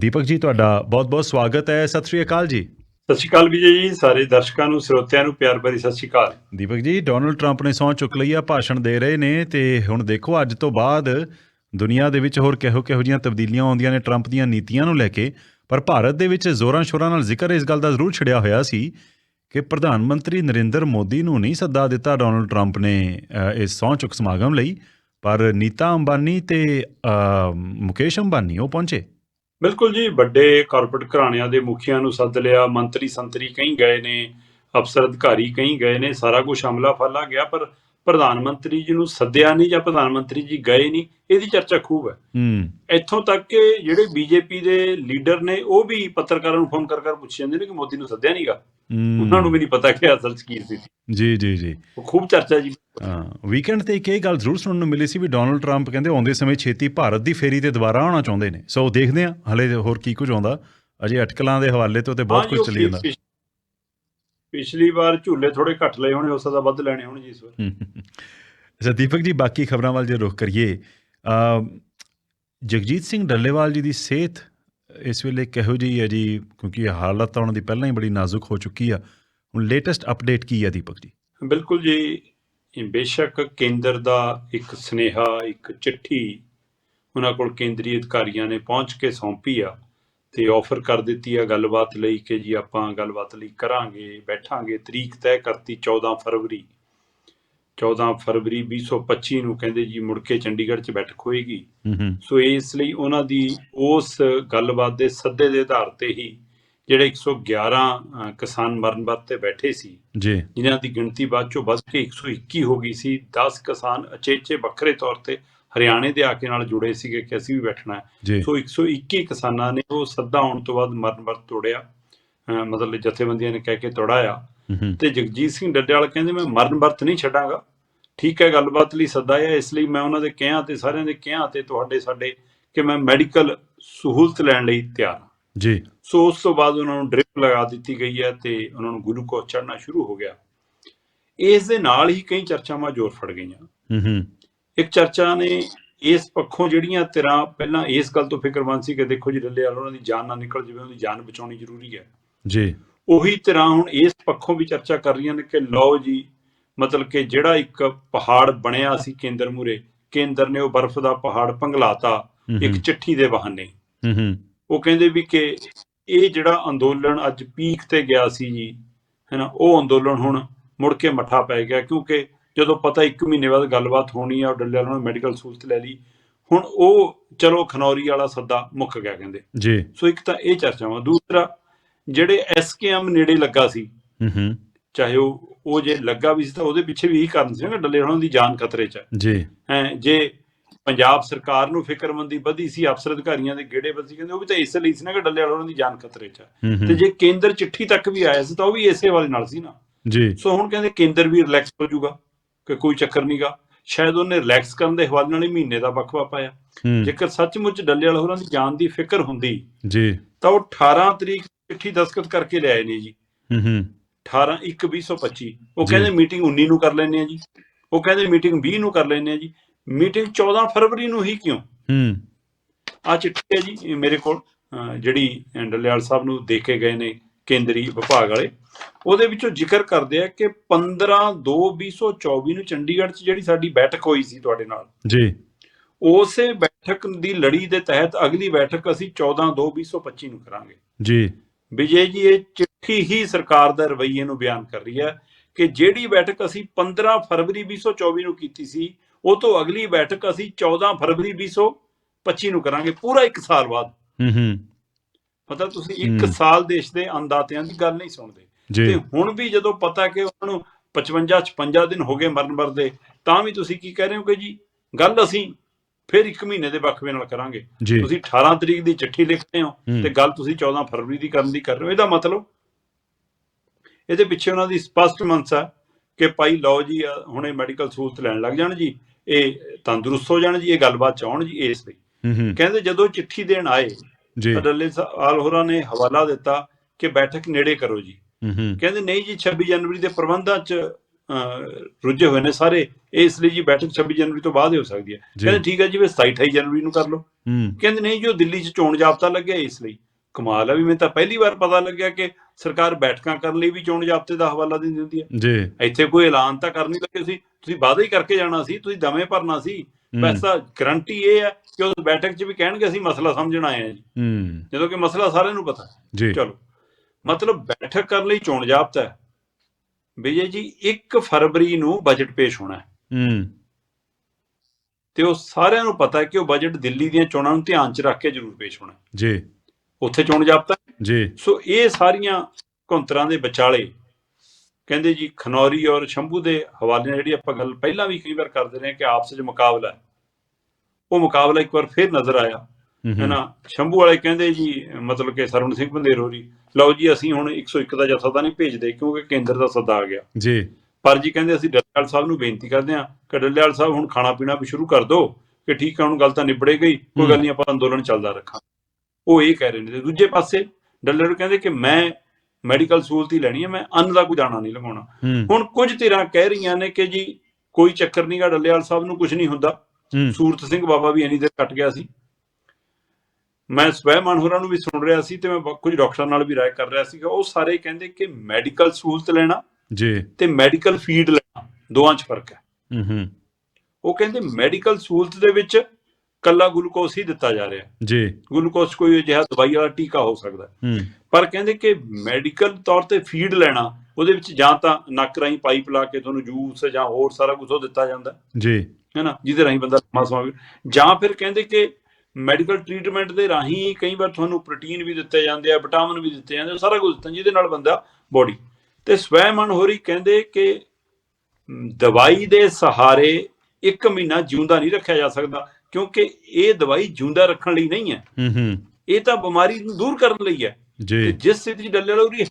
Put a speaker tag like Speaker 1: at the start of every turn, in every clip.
Speaker 1: ਦੀਪਕ ਜੀ ਤੁਹਾਡਾ ਬਹੁਤ-ਬਹੁਤ ਸਵਾਗਤ ਹੈ। ਸਤਿ ਸ਼੍ਰੀ ਅਕਾਲ ਜੀ।
Speaker 2: ਸਤਿ ਸ਼੍ਰੀ ਅਕਾਲ ਵਿਜੇ ਜੀ ਸਾਰੇ ਦਰਸ਼ਕਾਂ ਨੂੰ ਸਰੋਤਿਆਂ ਨੂੰ ਪਿਆਰ ਭਰੀ ਸਤਿ ਸ਼੍ਰੀ ਅਕਾਲ।
Speaker 1: ਦੀਪਕ ਜੀ ਡੋਨਲਡ ਟਰੰਪ ਨੇ ਸਹੁੰ ਚੁੱਕ ਲਈ ਆ ਭਾਸ਼ਣ ਦੇ ਰਹੇ ਨੇ ਤੇ ਹੁਣ ਦੇਖੋ ਅੱਜ ਤੋਂ ਬਾਅਦ ਦੁਨੀਆ ਦੇ ਵਿੱਚ ਹੋਰ ਕਿਹੋ ਕਿਹੋ ਜੀਆਂ ਤਬਦੀਲੀਆਂ ਆਉਂਦੀਆਂ ਨੇ ਟਰੰਪ ਦੀਆਂ ਨੀਤੀਆਂ ਨੂੰ ਲੈ ਕੇ। ਪਰ ਭਾਰਤ ਦੇ ਵਿੱਚ ਜ਼ੋਰਾਂ ਸ਼ੋਰਾਂ ਨਾਲ ਜ਼ਿਕਰ ਇਸ ਗੱਲ ਦਾ ਜ਼ਰੂਰ ਛਿੜਿਆ ਹੋਇਆ ਸੀ ਕਿ ਪ੍ਰਧਾਨ ਮੰਤਰੀ ਨਰਿੰਦਰ ਮੋਦੀ ਨੂੰ ਨਹੀਂ ਸੱਦਾ ਦਿੱਤਾ ਡੋਨਲਡ ਟਰੰਪ ਨੇ ਇਸ ਸਹੁੰ ਚੁੱਕ ਸਮਾਗਮ ਲਈ। ਪਰ ਨੀਤਾ ਅੰਬਾਨੀ ਤੇ ਮੁਕੇਸ਼ ਅੰਬਾਨੀ ਉਹ ਪਹੁੰਚੇ।
Speaker 2: ਬਿਲਕੁਲ ਜੀ, ਵੱਡੇ ਕਾਰਪੋਰੇਟ ਘਰਾਣਿਆਂ ਦੇ ਮੁਖੀਆਂ ਨੂੰ ਸੱਦ ਲਿਆ ਮੰਤਰੀ ਸੰਤਰੀ ਕਈ ਗਏ ਨੇ, ਅਫਸਰ ਅਧਿਕਾਰੀ ਕਈ ਗਏ ਨੇ, ਸਾਰਾ ਕੁਝ ਹਮਲਾ ਫਾਲਾ ਗਿਆ, ਪਰ ਪ੍ਰਧਾਨ ਮੰਤਰੀ ਜੀ ਨੂੰ ਸੱਦਿਆ ਨਹੀਂ ਜਾਂ ਪ੍ਰਧਾਨ ਮੰਤਰੀ ਜੀ ਗਏ ਨਹੀਂ ਇਹਦੀ ਚਰਚਾ ਖੂਬ ਹੈ।
Speaker 1: ਹੂੰ।
Speaker 2: ਇੱਥੋਂ ਤੱਕ ਕਿ ਜਿਹੜੇ ਬੀਜੇਪੀ ਦੇ ਲੀਡਰ ਨੇ ਉਹ ਵੀ ਪੱਤਰਕਾਰਾਂ ਨੂੰ ਫੋਨ ਕਰ ਕਰ ਪੁੱਛ ਜਾਂਦੇ ਨੇ ਕਿ ਮੋਦੀ ਨੂੰ ਸੱਦਿਆ ਨਹੀਂਗਾ। ਉਹਨਾਂ ਨੂੰ ਵੀ ਨਹੀਂ ਪਤਾ ਕਿ ਅਸਲ ਚ ਕੀ ਸੀ
Speaker 1: ਜੀ ਜੀ ਜੀ।
Speaker 2: ਉਹ ਖੂਬ ਚਰਚਾ ਜੀ।
Speaker 1: ਹਾਂ ਵੀਕਐਂਡ ਤੇ ਇੱਕ ਇਹ ਗੱਲ ਜ਼ਰੂਰ ਸੁਣਨ ਨੂੰ ਮਿਲੀ ਸੀ ਵੀ ਡੋਨਲਡ ਟਰੰਪ ਕਹਿੰਦੇ ਆਉਂਦੇ ਸਮੇਂ ਛੇਤੀ ਭਾਰਤ ਦੀ ਫੇਰੀ ਤੇ ਦੁਬਾਰਾ ਆਉਣਾ ਚਾਹੁੰਦੇ ਨੇ। ਸੋ ਦੇਖਦੇ ਹਾਂ ਹਲੇ ਹੋਰ ਕੀ ਕੁਝ ਆਉਂਦਾ। ਅਜੇ ਅਟਕਲਾਂ ਦੇ ਹਵਾਲੇ ਤੋਂ ਤੇ ਬਹੁਤ ਕੁਝ ਚੱਲੀ ਜਾਂਦਾ।
Speaker 2: ਪਿਛਲੀ ਵਾਰ ਝੂਲੇ ਥੋੜੇ ਘੱਟ ਲਏ ਹੋਣੇ ਉਸ ਦਾ ਵੱਧ ਲੈਣੇ ਹੋਣ ਜੀ ਇਸ ਵਾਰ।
Speaker 1: ਅੱਛਾ ਦੀਪਕ ਜੀ ਬਾਕੀ ਖਬਰਾਂ ਵੱਲ ਜੇ ਰੁਖ ਕਰੀਏ ਅ, ਜਗਜੀਤ ਸਿੰਘ ਡੱਲੇਵਾਲ ਜੀ ਦੀ ਸਿਹਤ ਇਸ ਵੇਲੇ ਕਿਹੋ ਜਿਹੀ ਹੈ ਜੀ? ਕਿਉਂਕਿ ਹਾਲਤ ਤਾਂ ਉਹਨਾਂ ਦੀ ਪਹਿਲਾਂ ਹੀ ਬੜੀ ਨਾਜ਼ੁਕ ਹੋ ਚੁੱਕੀ ਆ। ਹੁਣ ਲੇਟੈਸਟ ਅਪਡੇਟ ਕੀ ਹੈ ਦੀਪਕ ਜੀ?
Speaker 2: ਬਿਲਕੁਲ ਜੀ ਇਹ ਬੇਸ਼ੱਕ ਕੇਂਦਰ ਦਾ ਇੱਕ ਸਨੇਹਾ ਇੱਕ ਚਿੱਠੀ ਉਹਨਾਂ ਕੋਲ ਕੇਂਦਰੀ ਅਧਿਕਾਰੀਆਂ ਨੇ ਪਹੁੰਚ ਕੇ ਸੌਂਪੀ ਆ। ਤੇ ਆਫਰ ਕਰ ਦਿੱਤੀ ਆ ਗੱਲਬਾਤ ਲਈ ਕਿ ਜੀ ਆਪਾਂ ਗੱਲਬਾਤ ਲਈ ਕਰਾਂਗੇ ਬੈਠਾਂਗੇ। ਤਰੀਕ ਤੈਅ ਕਰਤੀ 14 ਫਰਵਰੀ। 14 ਫਰਵਰੀ 2025 ਨੂੰ ਕਹਿੰਦੇ ਜੀ ਮੁੜ ਕੇ ਚੰਡੀਗੜ੍ਹ 'ਚ ਬੈਠਕ ਹੋਏਗੀ। ਸੋ ਇਸ ਲਈ ਉਹਨਾਂ ਦੀ ਉਸ ਗੱਲਬਾਤ ਦੇ ਸੱਦੇ ਦੇ ਆਧਾਰ ਤੇ ਹੀ ਜਿਹੜੇ 111 ਅ, ਕਿਸਾਨ ਮਰਨ ਤੇ ਬੈਠੇ ਸੀ
Speaker 1: ਜੀ।
Speaker 2: ਜਿਨ੍ਹਾਂ ਦੀ ਗਿਣਤੀ ਬਾਅਦ ਚੋਂ ਵੱਧ ਕੇ 121 ਹੋ ਗਈ ਸੀ। 10 ਕਿਸਾਨ ਅਚੇਚੇ ਵੱਖਰੇ ਤੌਰ ਤੇ ਹਰਿਆਣੇ ਦੇ ਆ ਕੇ ਨਾਲ ਜੁੜੇ ਸੀਗੇ ਕਿ ਅਸੀਂ ਵੀ ਬੈਠਣਾ ਸੋ 121 ਕਿਸਾਨਾਂ ਨੇ ਉਹ ਸੱਦਾ ਆਉਣ ਤੋਂ ਬਾਅਦ ਮਰਨ ਵਰਤ ਤੋੜਿਆ। ਮਤਲਬ ਜਥੇਬੰਦੀਆਂ ਨੇ ਕਹਿ ਕੇ ਤੋੜਾਇਆ। ਤੇ ਜਗਜੀਤ ਸਿੰਘ ਡੱਡੇਵਾਲ ਕਹਿੰਦੇ ਮੈਂ ਮਰਨ ਵਰਤ ਨਹੀਂ ਛੱਡਾਂਗਾ। ਠੀਕ ਹੈ ਗੱਲਬਾਤ ਲਈ ਸੱਦਾ ਹੈ। ਇਸ ਲਈ ਮੈਂ ਉਹਨਾਂ ਦੇ ਕਿਹਾ ਤੇ ਸਾਰਿਆਂ ਦੇ ਕਿਹਾ ਤੇ ਤੁਹਾਡੇ ਸਾਡੇ ਕਿ ਮੈਂ ਮੈਡੀਕਲ ਸਹੂਲਤ ਲੈਣ ਲਈ ਤਿਆਰ ਹਾਂ।
Speaker 1: ਜੀ।
Speaker 2: ਸੋ ਉਸ ਤੋਂ ਬਾਅਦ ਉਹਨਾਂ ਨੂੰ ਡ੍ਰਿਪ ਲਗਾ ਦਿੱਤੀ ਗਈ ਹੈ ਤੇ ਉਹਨਾਂ ਨੂੰ ਗਲੂਕੋਜ਼ ਚੜ੍ਹਨਾ ਸ਼ੁਰੂ ਹੋ ਗਿਆ। ਇਸ ਦੇ ਨਾਲ ਹੀ ਕਈ ਚਰਚਾਵਾਂ ਜ਼ੋਰ ਫੜ ਗਈਆਂ।
Speaker 1: ਹੂੰ ਹੂੰ।
Speaker 2: ਇੱਕ ਚਰਚਾ ਨੇ ਇਸ ਪੱਖੋਂ ਜਿਹੜੀਆਂ ਧਿਰਾਂ ਪਹਿਲਾਂ ਇਸ ਗੱਲ ਤੋਂ ਫਿਕਰਮੰਦ ਸੀ ਕਿ ਦੇਖੋ ਜੀ ਡੱਲੇ ਵਾਲ ਉਹਨਾਂ ਦੀ ਜਾਨ ਨਾ ਨਿਕਲ ਜਾਵੇ ਉਹਦੀ ਜਾਨ ਬਚਾਉਣੀ ਜ਼ਰੂਰੀ ਹੈ।
Speaker 1: ਜੀ।
Speaker 2: ਉਹੀ ਧਿਰਾਂ ਹੁਣ ਇਸ ਪੱਖੋਂ ਵੀ ਚਰਚਾ ਕਰ ਰਹੀਆਂ ਨੇ ਕਿ ਲਓ ਜੀ ਮਤਲਬ ਕਿ ਜਿਹੜਾ ਇੱਕ ਪਹਾੜ ਬਣਿਆ ਸੀ ਕੇਂਦਰ ਮੂਰੇ ਕੇਂਦਰ ਨੇ ਉਹ ਬਰਫ਼ ਦਾ ਪਹਾੜ ਪੰਗਲਾਤਾ ਇੱਕ ਚਿੱਠੀ ਦੇ ਬਹਾਨੇ।
Speaker 1: ਹੂੰ ਹੂੰ।
Speaker 2: ਉਹ ਕਹਿੰਦੇ ਵੀ ਕਿ ਇਹ ਜਿਹੜਾ ਅੰਦੋਲਨ ਅੱਜ ਪੀਕ ਤੇ ਗਿਆ ਸੀ ਜੀ ਹੈਨਾ ਉਹ ਅੰਦੋਲਨ ਹੁਣ ਮੁੜ ਕੇ ਮੱਠਾ ਪੈ ਗਿਆ ਕਿਉਂਕਿ ਜਦੋਂ ਪਤਾ 1 ਮਹੀਨੇ ਬਾਅਦ ਗੱਲਬਾਤ ਹੋਣੀ ਆ ਉਹ ਡੱਲੇ ਵਾਲਿਆਂ ਨੇ ਮੈਡੀਕਲ ਸਹੂਲਤ ਲੈ ਲਈ। ਹੁਣ ਉਹ ਚਲੋ ਖਨੌਰੀ ਵਾਲਾ ਸੱਦਾ ਮੁੱਕ ਗਿਆ ਕਹਿੰਦੇ।
Speaker 1: ਜੀ।
Speaker 2: ਸੋ ਇੱਕ ਤਾਂ ਇਹ ਚਰਚਾਵਾਂ। ਦੂਸਰਾ ਜਿਹੜੇ ਐਸਕੇਐਮ ਨੇੜੇ ਲੱਗਾ ਸੀ
Speaker 1: ਹੂੰ ਹੂੰ।
Speaker 2: ਚਾਹੇ ਉਹ ਉਹ ਜੇ ਲੱਗਾ ਵੀ ਸੀ ਤਾਂ ਉਹਦੇ ਪਿੱਛੇ ਵੀ ਇਹੀ ਕਾਰਨ ਸੀ ਨਾ ਡੱਲੇ ਵਾਲਿਆਂ ਦੀ ਜਾਨ ਖਤਰੇ 'ਚ ਹੈ
Speaker 1: ਜੀ।
Speaker 2: ਹੈਂ ਜੇ ਪੰਜਾਬ ਸਰਕਾਰ ਨੂੰ ਫਿਕਰਮੰਦੀ ਵਧੀ ਸੀ ਅਫਸਰ ਅਧਿਕਾਰੀਆਂ ਦੇ ਗੇੜੇ ਵੱਜੀ ਕਹਿੰਦੇ ਉਹ ਵੀ ਤਾਂ ਇਸ ਲਈ ਸੀ ਨਾ ਕਿ ਡੱਲੇ ਵਾਲਿਆਂ ਦੀ ਜਾਨ ਖਤਰੇ 'ਚ ਹੈ ਤੇ ਜੇ ਕੇਂਦਰ ਚਿੱਠੀ ਤੱਕ ਵੀ ਆਇਆ ਸੀ ਤਾਂ ਉਹ ਵੀ ਇਸੇ ਵਾਲੇ ਨਾਲ ਸੀ ਨਾ।
Speaker 1: ਜੀ।
Speaker 2: ਸੋ ਹੁਣ ਕਹਿੰਦੇ ਕੇਂਦਰ ਵੀ ਰਿਲੈਕਸ ਹੋ ਜਾਊਗਾ। ਕਿ ਕੋਈ ਚੱਕਰ ਨਹੀਂਗਾ ਸ਼ਾਇਦ ਉਹਨੇ ਰਿਲੈਕਸ ਕਰਨ ਦੇ ਹਵਾਲੇ ਨਾਲ ਹੀ ਮਹੀਨੇ ਦਾ ਵਕਫਾ ਪਾਇਆ। ਜੇਕਰ ਸੱਚਮੁੱਚ ਡੱਲੇ ਵਾਲੇ ਹੋਰਾਂ ਦੀ ਜਾਨ ਦੀ ਫਿਕਰ ਹੁੰਦੀ
Speaker 1: ਜੀ।
Speaker 2: ਤਾਂ ਉਹ 18 ਤਰੀਕ ਚਿੱਠੀ ਦਸਤਖਤ ਕਰਕੇ ਲਿਆਏ ਨੇ ਜੀ।
Speaker 1: ਹੂੰ ਹੂੰ।
Speaker 2: 18 1 2025 ਉਹ। ਕਹਿੰਦੇ ਮੀਟਿੰਗ 19 ਨੂੰ ਕਰ ਲੈਣੇ ਆ ਜੀ। ਉਹ ਕਹਿੰਦੇ ਮੀਟਿੰਗ 20 ਨੂੰ ਕਰ ਲੈਣੇ ਆ ਜੀ। ਮੀਟਿੰਗ 14 ਫਰਵਰੀ ਨੂੰ ਹੀ ਕਿਉਂ?
Speaker 1: ਹੂੰ।
Speaker 2: ਆ ਚਿੱਠੀ ਹੈ ਜੀ ਮੇਰੇ ਕੋਲ ਜਿਹੜੀ ਡੱਲੇਵਾਲ ਸਾਹਿਬ ਨੂੰ ਦੇ ਕੇ ਗਏ ਨੇ ਕੇਂਦਰੀ ਵਿਭਾਗ ਵਾਲੇ। ਉਹਦੇ ਵਿੱਚੋਂ ਜ਼ਿਕਰ ਕਰਦੇ ਆ ਕਿ 15 2 2024 ਨੂੰ ਚੰਡੀਗੜ੍ਹ 'ਚ ਜਿਹੜੀ ਸਾਡੀ ਬੈਠਕ ਹੋਈ ਸੀ ਤੁਹਾਡੇ ਨਾਲ।
Speaker 1: ਜੀ।
Speaker 2: ਉਸੇ ਬੈਠਕ ਦੀ ਲੜੀ ਦੇ ਤਹਿਤ ਅਗਲੀ ਬੈਠਕ ਅਸੀਂ 14 2 2025 ਨੂੰ ਕਰਾਂਗੇ।
Speaker 1: ਜੀ।
Speaker 2: ਵਿਜੇ ਜੀ ਇਹ ਚਿੱਠੀ ਹੀ ਸਰਕਾਰ ਦਾ ਰਵੱਈਏ ਨੂੰ ਬਿਆਨ ਕਰ ਰਹੀ ਹੈ ਕਿ ਜਿਹੜੀ ਬੈਠਕ ਅਸੀਂ 15 ਫਰਵਰੀ 2024 ਨੂੰ ਕੀਤੀ ਸੀ ਉਹ ਤੋਂ ਅਗਲੀ ਬੈਠਕ ਅਸੀਂ 14 ਫਰਵਰੀ 2025 ਨੂੰ ਕਰਾਂਗੇ ਪੂਰਾ 1 ਸਾਲ ਬਾਅਦ।
Speaker 1: ਹੂੰ ਹੂੰ।
Speaker 2: ਮਤਲਬ ਤੁਸੀਂ
Speaker 1: ਹਮ।
Speaker 2: 1 ਸਾਲ ਦੇਸ਼ ਦੇ ਅੰਦਾਤਿਆਂ ਦੀ ਗੱਲ ਨਹੀਂ ਸੁਣਦੇ। ਤੇ ਹੁਣ ਵੀ ਜਦੋਂ ਪਤਾ ਕਿ ਉਹਨਾਂ ਨੂੰ 55 56 ਦਿਨ ਹੋ ਗਏ ਮਰਨ ਮਰਦੇ ਤਾਂ ਵੀ ਤੁਸੀਂ ਕੀ ਕਹਿ ਰਹੇ ਹੋ ਕਿ ਜੀ? ਗੱਲ ਅਸੀਂ ਫਿਰ 1 ਮਹੀਨੇ ਦੇ ਵਕਫੇ ਨਾਲ ਕਰਾਂਗੇ। ਤੁਸੀਂ 18 ਤਰੀਕ ਦੀ ਚਿੱਠੀ ਲਿਖਦੇ ਹੋ। ਤੇ ਗੱਲ ਤੁਸੀਂ 14 ਫਰਵਰੀ ਦੀ ਕਰਨ ਦੀ ਕਰ ਰਹੇ ਹੋ। ਇਹਦਾ ਮਤਲਬ ਇਹਦੇ ਪਿੱਛੇ ਉਹਨਾਂ ਦੀ ਸਪਸ਼ਟ ਮਨਸਾ ਕਿ ਭਾਈ ਲਓ ਜੀ ਹੁਣੇ ਮੈਡੀਕਲ ਸਹੂਲਤ ਲੈਣ ਲੱਗ ਜਾਣ ਜੀ ਇਹ ਤੰਦਰੁਸਤ ਹੋ ਜਾਣ ਜੀ ਇਹ ਗੱਲਬਾਤ ਚਾਹਣ ਜੀ ਇਸ ਲਈ। ਕਹਿੰਦੇ ਜਦੋਂ ਚਿੱਠੀ ਦੇਣ ਆਏ
Speaker 1: ਜੀ।
Speaker 2: ਅਡੱਲੇ ਸਾਹਿਬ ਹੋਰਾਂ ਨੇ ਹਵਾਲਾ ਦਿੱਤਾ ਕਿ ਬੈਠਕ ਨੇੜੇ ਕਰੋ ਜੀ। ਕਹਿੰਦੇ ਨਹੀਂ ਜੀ 26 ਜਨਵਰੀ ਦੇ ਪ੍ਰਬੰਧਾਂ 'ਚ ਰੁੱਝੇ ਹੋਏ ਨੇ ਸਾਰੇ। ਇਸ ਲਈ ਜੀ ਬੈਠਕ 26 ਜਨਵਰੀ ਤੋਂ ਬਾਅਦ ਹੀ ਸਕਦੀ ਹੈ। ਕਹਿੰਦੇ ਠੀਕ ਹੈ ਜੀ ਫਿਰ 27 28 ਜਨਵਰੀ ਨੂੰ ਕਰ ਲਓ। ਕਹਿੰਦੇ ਨਹੀਂ ਜੋ ਦਿੱਲੀ 'ਚ ਚੋਣ ਜਾਬਤਾ ਲੱਗਿਆ ਇਸ ਲਈ। ਕਮਾਲ ਹੈ ਵੀ ਮੈਨੂੰ ਤਾਂ ਪਹਿਲੀ ਵਾਰ ਪਤਾ ਲੱਗਿਆ ਕਿ ਸਰਕਾਰ ਬੈਠਕਾਂ ਕਰਨ ਲਈ ਵੀ ਚੋਣ ਜਾਬਤੇ ਦਾ ਹਵਾਲਾ ਦਿੰਦੀ ਹੁੰਦੀ ਹੈ।
Speaker 1: ਜੀ।
Speaker 2: ਇੱਥੇ ਕੋਈ ਐਲਾਨ ਤਾਂ ਕਰ ਨਹੀਂ ਲੱਗੇ ਸੀ। ਤੁਸੀਂ ਵਾਅਦਾ ਹੀ ਕਰਕੇ ਜਾਣਾ ਸੀ ਤੁਸੀਂ ਦਵੇਂ ਭਰਨਾ ਸੀ। ਤਾਂ ਗਰੰਟੀ ਇਹ ਹੈ ਕਿ ਉਸ ਬੈਠਕ 'ਚ ਵੀ ਕਹਿਣਗੇ ਅਸੀਂ ਮਸਲਾ ਸਮਝਣ ਆਏ ਹਾਂ ਜੀ।
Speaker 1: ਹੂੰ।
Speaker 2: ਜਦੋਂ ਕਿ ਮਸਲਾ ਸਾਰਿਆਂ ਨੂੰ ਪਤਾ। ਹੈ
Speaker 1: ਜੀ।
Speaker 2: ਚਲੋ। ਮਤਲਬ ਬੈਠਕ ਕਰਨ ਲਈ ਚੋਣ ਜਾਬਤਾ ਹੈ। ਵਿਜੇ ਜੀ 1 ਫਰਵਰੀ ਨੂੰ ਬਜਟ ਪੇਸ਼ ਹੋਣਾ ਹੈ।
Speaker 1: ਹੂੰ।
Speaker 2: ਤੇ ਉਹ ਸਾਰਿਆਂ ਨੂੰ ਪਤਾ ਹੈ ਕਿ ਉਹ ਬਜਟ ਦਿੱਲੀ ਦੀਆਂ ਚੋਣਾਂ ਨੂੰ ਧਿਆਨ 'ਚ ਰੱਖ ਕੇ ਜ਼ਰੂਰ ਪੇਸ਼ ਹੋਣਾ।
Speaker 1: ਜੀ।
Speaker 2: ਉੱਥੇ ਚੋਣ ਜਾਬਤਾ ਹੈ।
Speaker 1: ਜੀ।
Speaker 2: ਸੋ ਇਹ ਸਾਰੀਆਂ ਘੁੰਤਰਾਂ ਦੇ ਵਿਚਾਲੇ ਕਹਿੰਦੇ ਜੀ ਖਨੌਰੀ ਔਰ ਸ਼ੰਭੂ ਦੇ ਹਵਾਲੇ ਨਾਲ ਜਿਹੜੀ ਆਪਾਂ ਗੱਲ ਪਹਿਲਾਂ ਵੀ ਕਈ ਵਾਰ ਕਰਦੇ ਰਹੇ ਕਿ ਆਪਸ ਵਿੱਚ ਮੁਕਾਬਲਾ ਹੈ। ਉਹ ਮੁਕਾਬਲਾ ਇੱਕ ਵਾਰ ਫਿਰ ਨਜ਼ਰ ਆਇਆ।
Speaker 1: ਹੂੰ,
Speaker 2: ਹੈ। ਨਾ ਸ਼ੰਭੂ ਵਾਲੇ ਕਹਿੰਦੇ ਜੀ ਮਤਲਬ ਕਿ ਸਰਵਣ ਸਿੰਘ ਬੰਦੇਰ ਹੋਰੀ ਲਓ ਜੀ ਅਸੀਂ ਹੁਣ 101 ਦਾ ਜਥਾ ਤਾਂ ਨਹੀਂ ਭੇਜਦੇ ਕਿਉਂਕਿ ਕੇਂਦਰ ਦਾ ਸੱਦਾ ਆ ਗਿਆ।
Speaker 1: ਜੀ।
Speaker 2: ਪਰ ਜੀ ਕਹਿੰਦੇ ਅਸੀਂ ਡੱਲੇਵਾਲ ਸਾਹਿਬ ਨੂੰ ਬੇਨਤੀ ਕਰਦੇ ਹਾਂ ਕਿ ਡੱਲੇਵਾਲ ਸਾਹਿਬ ਹੁਣ ਖਾਣਾ ਪੀਣਾ ਵੀ ਸ਼ੁਰੂ ਕਰ ਦਿਓ ਕਿ ਠੀਕ ਹੈ ਹੁਣ ਗੱਲ ਤਾਂ ਨਿਬੜੇ ਗਈ ਕੋਈ ਗੱਲ ਨਹੀਂ ਆਪਾਂ ਅੰਦੋਲਨ ਚੱਲਦਾ ਰੱਖਾਂ ਉਹ ਇਹ ਕਹਿ ਰਹੇ ਨੇ। ਤੇ ਦੂਜੇ ਪਾਸੇ ਡੱਲੇਵਾਲ ਕਹਿੰਦੇ ਕਿ ਮੈਂ ਮੈਡੀਕਲ ਸਹੂਲਤ ਹੀ ਲੈਣੀ ਹੈ ਮੈਂ ਅੰਨ ਦਾ ਕੋਈ ਦਾਣਾ ਨਹੀਂ ਲਗਾਉਣਾ। ਹੁਣ ਕੁਝ ਧਿਰਾਂ ਕਹਿ ਰਹੀਆਂ ਨੇ ਕਿ ਜੀ ਕੋਈ ਚੱਕਰ ਨਹੀਂਗਾ ਡੱਲੇਵਾਲ ਸਾਹਿਬ ਨੂੰ ਕੁਝ ਨਹੀਂ ਹੁੰਦਾ। ਸੂਰਤ ਸਿੰਘ ਬਾਬਾ ਵੀ ਇੰਨੀ ਦੇਰ ਕੱਟ ਗਿਆ ਸੀ। ਮੈਂ ਸਵੈਮਾਨ ਹੋਰਾਂ ਨੂੰ ਵੀ ਸੁਣ ਰਿਹਾ ਸੀ ਤੇ ਮੈਂ ਕੁਝ ਡਾਕਟਰਾਂ ਨਾਲ ਵੀ ਰਾਏ ਕਰ ਰਿਹਾ ਸੀਗਾ। ਉਹ ਸਾਰੇ ਕਹਿੰਦੇ ਕਿ ਮੈਡੀਕਲ ਸਹੂਲਤ ਲੈਣਾ
Speaker 1: ਜੀ।
Speaker 2: ਤੇ ਮੈਡੀਕਲ ਫੀਡ ਲੈਣਾ ਦੋਵਾਂ 'ਚ ਫ਼ਰਕ ਹੈ।
Speaker 1: ਹੂੰ ਹੂੰ।
Speaker 2: ਉਹ ਕਹਿੰਦੇ ਮੈਡੀਕਲ ਸਹੂਲਤ ਦੇ ਵਿੱਚ ਕੱਲਾ ਗਲੂਕੋਸ ਹੀ ਦਿੱਤਾ ਜਾ ਰਿਹਾ।
Speaker 1: ਜੀ।
Speaker 2: ਗਲੂਕੋਸ ਕੋਈ ਅਜਿਹਾ ਦਵਾਈ ਵਾਲਾ ਟੀਕਾ ਹੋ ਸਕਦਾ ਪਰ ਕਹਿੰਦੇ ਕਿ ਮੈਡੀਕਲ ਤੌਰ ਤੇ ਫੀਡ ਲੈਣਾ ਉਹਦੇ ਵਿੱਚ ਜਾਂ ਤਾਂ ਨੱਕ ਰਾਹੀਂ ਪਾਈਪ ਲਾ ਕੇ ਤੁਹਾਨੂੰ ਜੂਸ ਜਾਂ ਹੋਰ ਸਾਰਾ ਕੁਝ ਉਹ ਦਿੱਤਾ ਜਾਂਦਾ।
Speaker 1: ਜੀ।
Speaker 2: ਹੈਨਾ ਜਿਹਦੇ ਰਾਹੀਂ ਬੰਦਾ ਲੰਮਾ ਸਮਾਂ ਜਾਂ ਫਿਰ ਕਹਿੰਦੇ ਕਿ ਮੈਡੀਕਲ ਟ੍ਰੀਟਮੈਂਟ ਦੇ ਰਾਹੀਂ ਕਈ ਵਾਰ ਤੁਹਾਨੂੰ ਪ੍ਰੋਟੀਨ ਵੀ ਦਿੱਤੇ ਜਾਂਦੇ ਆ ਵਿਟਾਮਿਨ ਵੀ ਦਿੱਤੇ ਜਾਂਦੇ ਆ ਸਾਰਾ ਕੁਝ ਦਿੱਤਾ ਜਿਹਦੇ ਨਾਲ ਬੰਦਾ ਬੋਡੀ ਤੇ ਸਵੈਮਨ ਹੋਰੀ ਕਹਿੰਦੇ ਕਿ ਦਵਾਈ ਦੇ ਸਹਾਰੇ ਇੱਕ ਮਹੀਨਾ ਜਿਉਂਦਾ ਨਹੀਂ ਰੱਖਿਆ ਜਾ ਸਕਦਾ ਕਿਉਂਕਿ ਇਹ ਦਵਾਈ ਜਿਉਂਦਾ ਰੱਖਣ ਲਈ ਨਹੀਂ ਹੈ।
Speaker 1: ਹੂੰ ਹੂੰ।
Speaker 2: ਇਹ ਤਾਂ ਬਿਮਾਰੀ ਨੂੰ ਦੂਰ ਕਰਨ ਲਈ ਹੈ। ਤੇ
Speaker 1: ਜੀ
Speaker 2: ਜਿਸ ਸਥਿਤੀ 'ਚ ਡੱਲੇ ਲੋਰੀ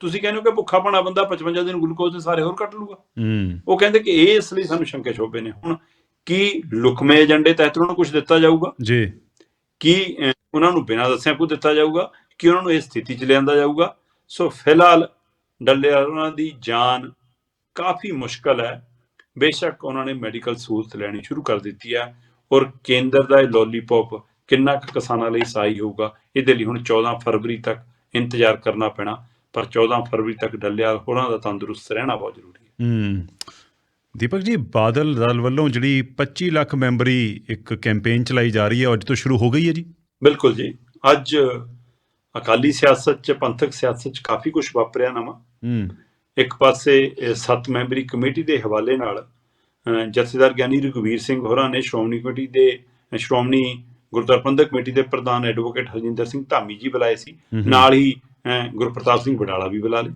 Speaker 2: ਤੁਸੀਂ ਕਹਿੰਦੇ ਹੋ ਕਿ ਭੁੱਖਾ ਪਣਾ ਬੰਦਾ 55 ਦਿਨ ਗਲੂਕੋਜ਼ ਦੇ ਸਾਰੇ ਹੋਰ ਕੱਟ ਲੂਗਾ।
Speaker 1: ਹੂੰ।
Speaker 2: ਉਹ ਕਹਿੰਦੇ ਕਿ ਇਹ ਇਸ ਲਈ ਸਾਨੂੰ ਸ਼ੰਕੇ ਸ਼ੋਭੇ ਨੇ। ਹੁਣ ਕੀ ਲੁਕਮੇ ਏਜੰਡੇ ਤਹਿਤ ਉਹਨਾਂ ਨੂੰ ਕੁਝ ਦਿੱਤਾ ਜਾਊਗਾ?
Speaker 1: ਜੀ।
Speaker 2: ਕੀ ਉਹਨਾਂ ਨੂੰ ਬਿਨਾਂ ਦੱਸਿਆ ਕੁਝ ਦਿੱਤਾ ਜਾਊਗਾ? ਕਿ ਉਹਨਾਂ ਨੂੰ ਇਸ ਸਥਿਤੀ 'ਚ ਲਿਆਂਦਾ ਜਾਊਗਾ? ਸੋ ਫਿਲਹਾਲ ਡੱਲੇ ਦੀ ਜਾਨ ਕਾਫੀ ਮੁਸ਼ਕਲ ਹੈ। ਬੇਸ਼ੱਕ ਉਹਨਾਂ ਨੇ ਮੈਡੀਕਲ ਸਹੂਲਤ ਲੈਣੀ ਸ਼ੁਰੂ ਕਰ ਦਿੱਤੀ ਹੈ ਔਰ ਕੇਂਦਰ ਦਾ ਇਹ ਲੋਲੀਪੌਪ ਕਿੰਨਾ ਕੁ ਕਿਸਾਨਾਂ ਲਈ ਸਹਾਈ ਹੋਊਗਾ, ਇਹਦੇ ਲਈ ਹੁਣ 14 ਫਰਵਰੀ ਤੱਕ ਇੰਤਜ਼ਾਰ ਕਰਨਾ ਪੈਣਾ। ਪਰ 14 ਫਰਵਰੀ ਤੱਕ ਡੱਲਿਆ ਹੋਰਾਂ ਦਾ ਤੰਦਰੁਸਤ ਰਹਿਣਾ ਬਹੁਤ ਜ਼ਰੂਰੀ ਹੈ।
Speaker 1: ਹੂੰ। ਦੀਪਕ ਜੀ ਬਾਦਲ ਦਲ ਵੱਲੋਂ ਜਿਹੜੀ 25 ਲੱਖ ਮੈਂਬਰੀ ਇੱਕ ਕੈਂਪੇਨ ਚਲਾਈ ਜਾ ਰਹੀ ਹੈ ਅੱਜ ਤੋਂ ਸ਼ੁਰੂ ਹੋ ਗਈ ਹੈ ਜੀ?
Speaker 2: ਬਿਲਕੁਲ ਜੀ। ਅੱਜ ਅਕਾਲੀ ਸਿਆਸਤ 'ਚ ਪੰਥਕ ਸਿਆਸਤ 'ਚ ਕਾਫੀ ਕੁਝ ਵਾਪਰਿਆ ਨਵਾਂ।
Speaker 1: ਹੂੰ।
Speaker 2: ਇੱਕ ਪਾਸੇ ਸੱਤ ਮੈਂਬਰੀ ਕਮੇਟੀ ਦੇ ਹਵਾਲੇ ਨਾਲ ਜਥੇਦਾਰ ਗਿਆਨੀ ਰਘਵੀਰ ਸਿੰਘ ਹੋਰਾਂ ਨੇ ਸ਼੍ਰੋਮਣੀ ਕਮੇਟੀ ਦੇ ਸ਼੍ਰੋਮਣੀ ਗੁਰਦੁਆਰਾ ਪ੍ਰਬੰਧਕ ਕਮੇਟੀ ਦੇ ਪ੍ਰਧਾਨ ਐਡਵੋਕੇਟ ਹਰਜਿੰਦਰ ਸਿੰਘ ਧਾਮੀ ਜੀ ਬੁਲਾਏ ਸੀ। ਨਾਲ ਹੀ ਗੁਰਪ੍ਰਤਾਪ ਸਿੰਘ ਬਡਾਲਾ ਵੀ ਬੁਲਾ ਲਏ।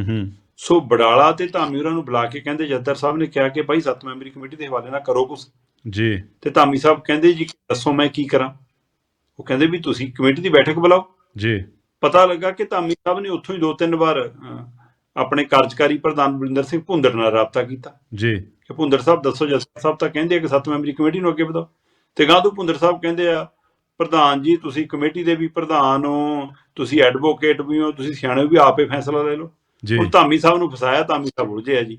Speaker 1: ਹੂੰ।
Speaker 2: ਸੋ ਬਡਾਲਾ ਤੇ ਧਾਮੀ ਹੋਰਾਂ ਨੂੰ ਬੁਲਾ ਕੇ ਕਹਿੰਦੇ ਜਥੇਦਾਰ ਸਾਹਿਬ ਨੇ ਕਿਹਾ ਕਿ ਭਾਈ ਸੱਤ ਮੈਂਬਰੀ ਕਮੇਟੀ ਦੇ ਹਵਾਲੇ ਨਾਲ ਕਰੋ ਕੁਛ।
Speaker 1: ਜੀ।
Speaker 2: ਤੇ ਧਾਮੀ ਸਾਹਿਬ ਕਹਿੰਦੇ ਜੀ ਦੱਸੋ ਮੈਂ ਕੀ ਕਰਾਂ। ਉਹ ਕਹਿੰਦੇ ਵੀ ਤੁਸੀਂ ਕਮੇਟੀ ਦੀ ਬੈਠਕ ਬੁਲਾਓ।
Speaker 1: ਜੀ।
Speaker 2: ਪਤਾ ਲੱਗਾ ਕਿ ਧਾਮੀ ਸਾਹਿਬ ਨੇ ਉੱਥੋਂ ਹੀ ਦੋ ਤਿੰਨ ਵਾਰ ਆਪਣੇ ਕਾਰਜਕਾਰੀ ਪ੍ਰਧਾਨ ਬਰਿੰਦਰ ਸਿੰਘ ਭੁੰਦੜ ਨਾਲ ਰਾਬਤਾ ਕੀਤਾ।
Speaker 1: ਜੀ।
Speaker 2: ਕਿ ਭੁੰਦੜ ਸਾਹਿਬ ਦੱਸੋ ਜੱਜ ਸਾਹਿਬ ਤਾਂ ਕਹਿੰਦੇ ਆ ਕਿ ਸੱਤ ਮੈਂਬਰੀ ਕਮੇਟੀ ਨੂੰ ਅੱਗੇ ਵਧਾਓ। ਤੇ ਗਾਂ ਤੋਂ ਭੁੰਦੜ ਸਾਹਿਬ ਕਹਿੰਦੇ ਆ ਪ੍ਰਧਾਨ ਜੀ ਤੁਸੀਂ ਕਮੇਟੀ ਦੇ ਵੀ ਪ੍ਰਧਾਨ ਹੋ ਤੁਸੀਂ ਐਡਵੋਕੇਟ ਵੀ ਹੋ ਤੁਸੀਂ ਸਿਆਣੇ ਵੀ ਆਪੇ ਫੈਸਲਾ ਲੈ ਲਓ।
Speaker 1: ਜੀ।
Speaker 2: ਹੁਣ ਧਾਮੀ ਸਾਹਿਬ ਨੂੰ ਫਸਾਇਆ ਧਾਮੀ ਸਾਹਿਬ ਉਲਝੇ ਆ ਜੀ।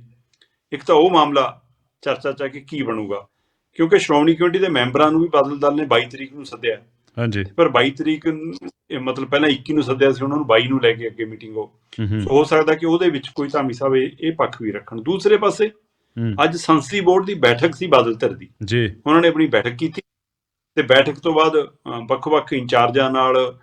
Speaker 2: ਇੱਕ ਤਾਂ ਉਹ ਮਾਮਲਾ ਚਰਚਾ ਚ ਆ ਕਿ ਕੀ ਬਣੂਗਾ। ਕਿਉਂਕਿ ਸ਼੍ਰੋਮਣੀ ਕਮੇਟੀ ਦੇ ਮੈਂਬਰਾਂ ਨੂੰ ਵੀ ਬਾਦਲ ਦਲ ਨੇ 22 ਤਰੀਕ ਨੂੰ ਸੱਦਿਆ।
Speaker 1: ਹਾਂਜੀ।
Speaker 2: ਪਰ 22 ਤਰੀਕ ਮਤਲਬ ਪਹਿਲਾਂ 21 ਨੂੰ ਸੱਦਿਆ ਸੀ ਉਹਨਾਂ ਨੂੰ 22 ਨੂੰ ਲੈ ਕੇ ਅੱਗੇ ਮੀਟਿੰਗ ਹੋ ਸੋ ਹੋ ਸਕਦਾ ਕਿ ਉਹਦੇ ਵਿੱਚ ਕੋਈ ਧਾਮੀ ਸਾਹਿਬ ਇਹ ਪੱਖ ਵੀ ਰੱਖਣ। ਦੂਸਰੇ ਪਾਸੇ ਅੱਜ ਸੰਸਦੀ ਬੋਰਡ ਦੀ ਬੈਠਕ ਸੀ ਬਾਦਲ ਧਿਰ ਦੀ।
Speaker 1: ਜੀ।
Speaker 2: ਉਹਨਾਂ ਨੇ ਆਪਣੀ ਬੈਠਕ ਕੀਤੀ। ਤੇ ਬੈਠਕ ਤੋਂ ਬਾਅਦ ਵੱਖ-ਵੱਖ ਇੰਚਾਰਜਾਂ ਨਾਲ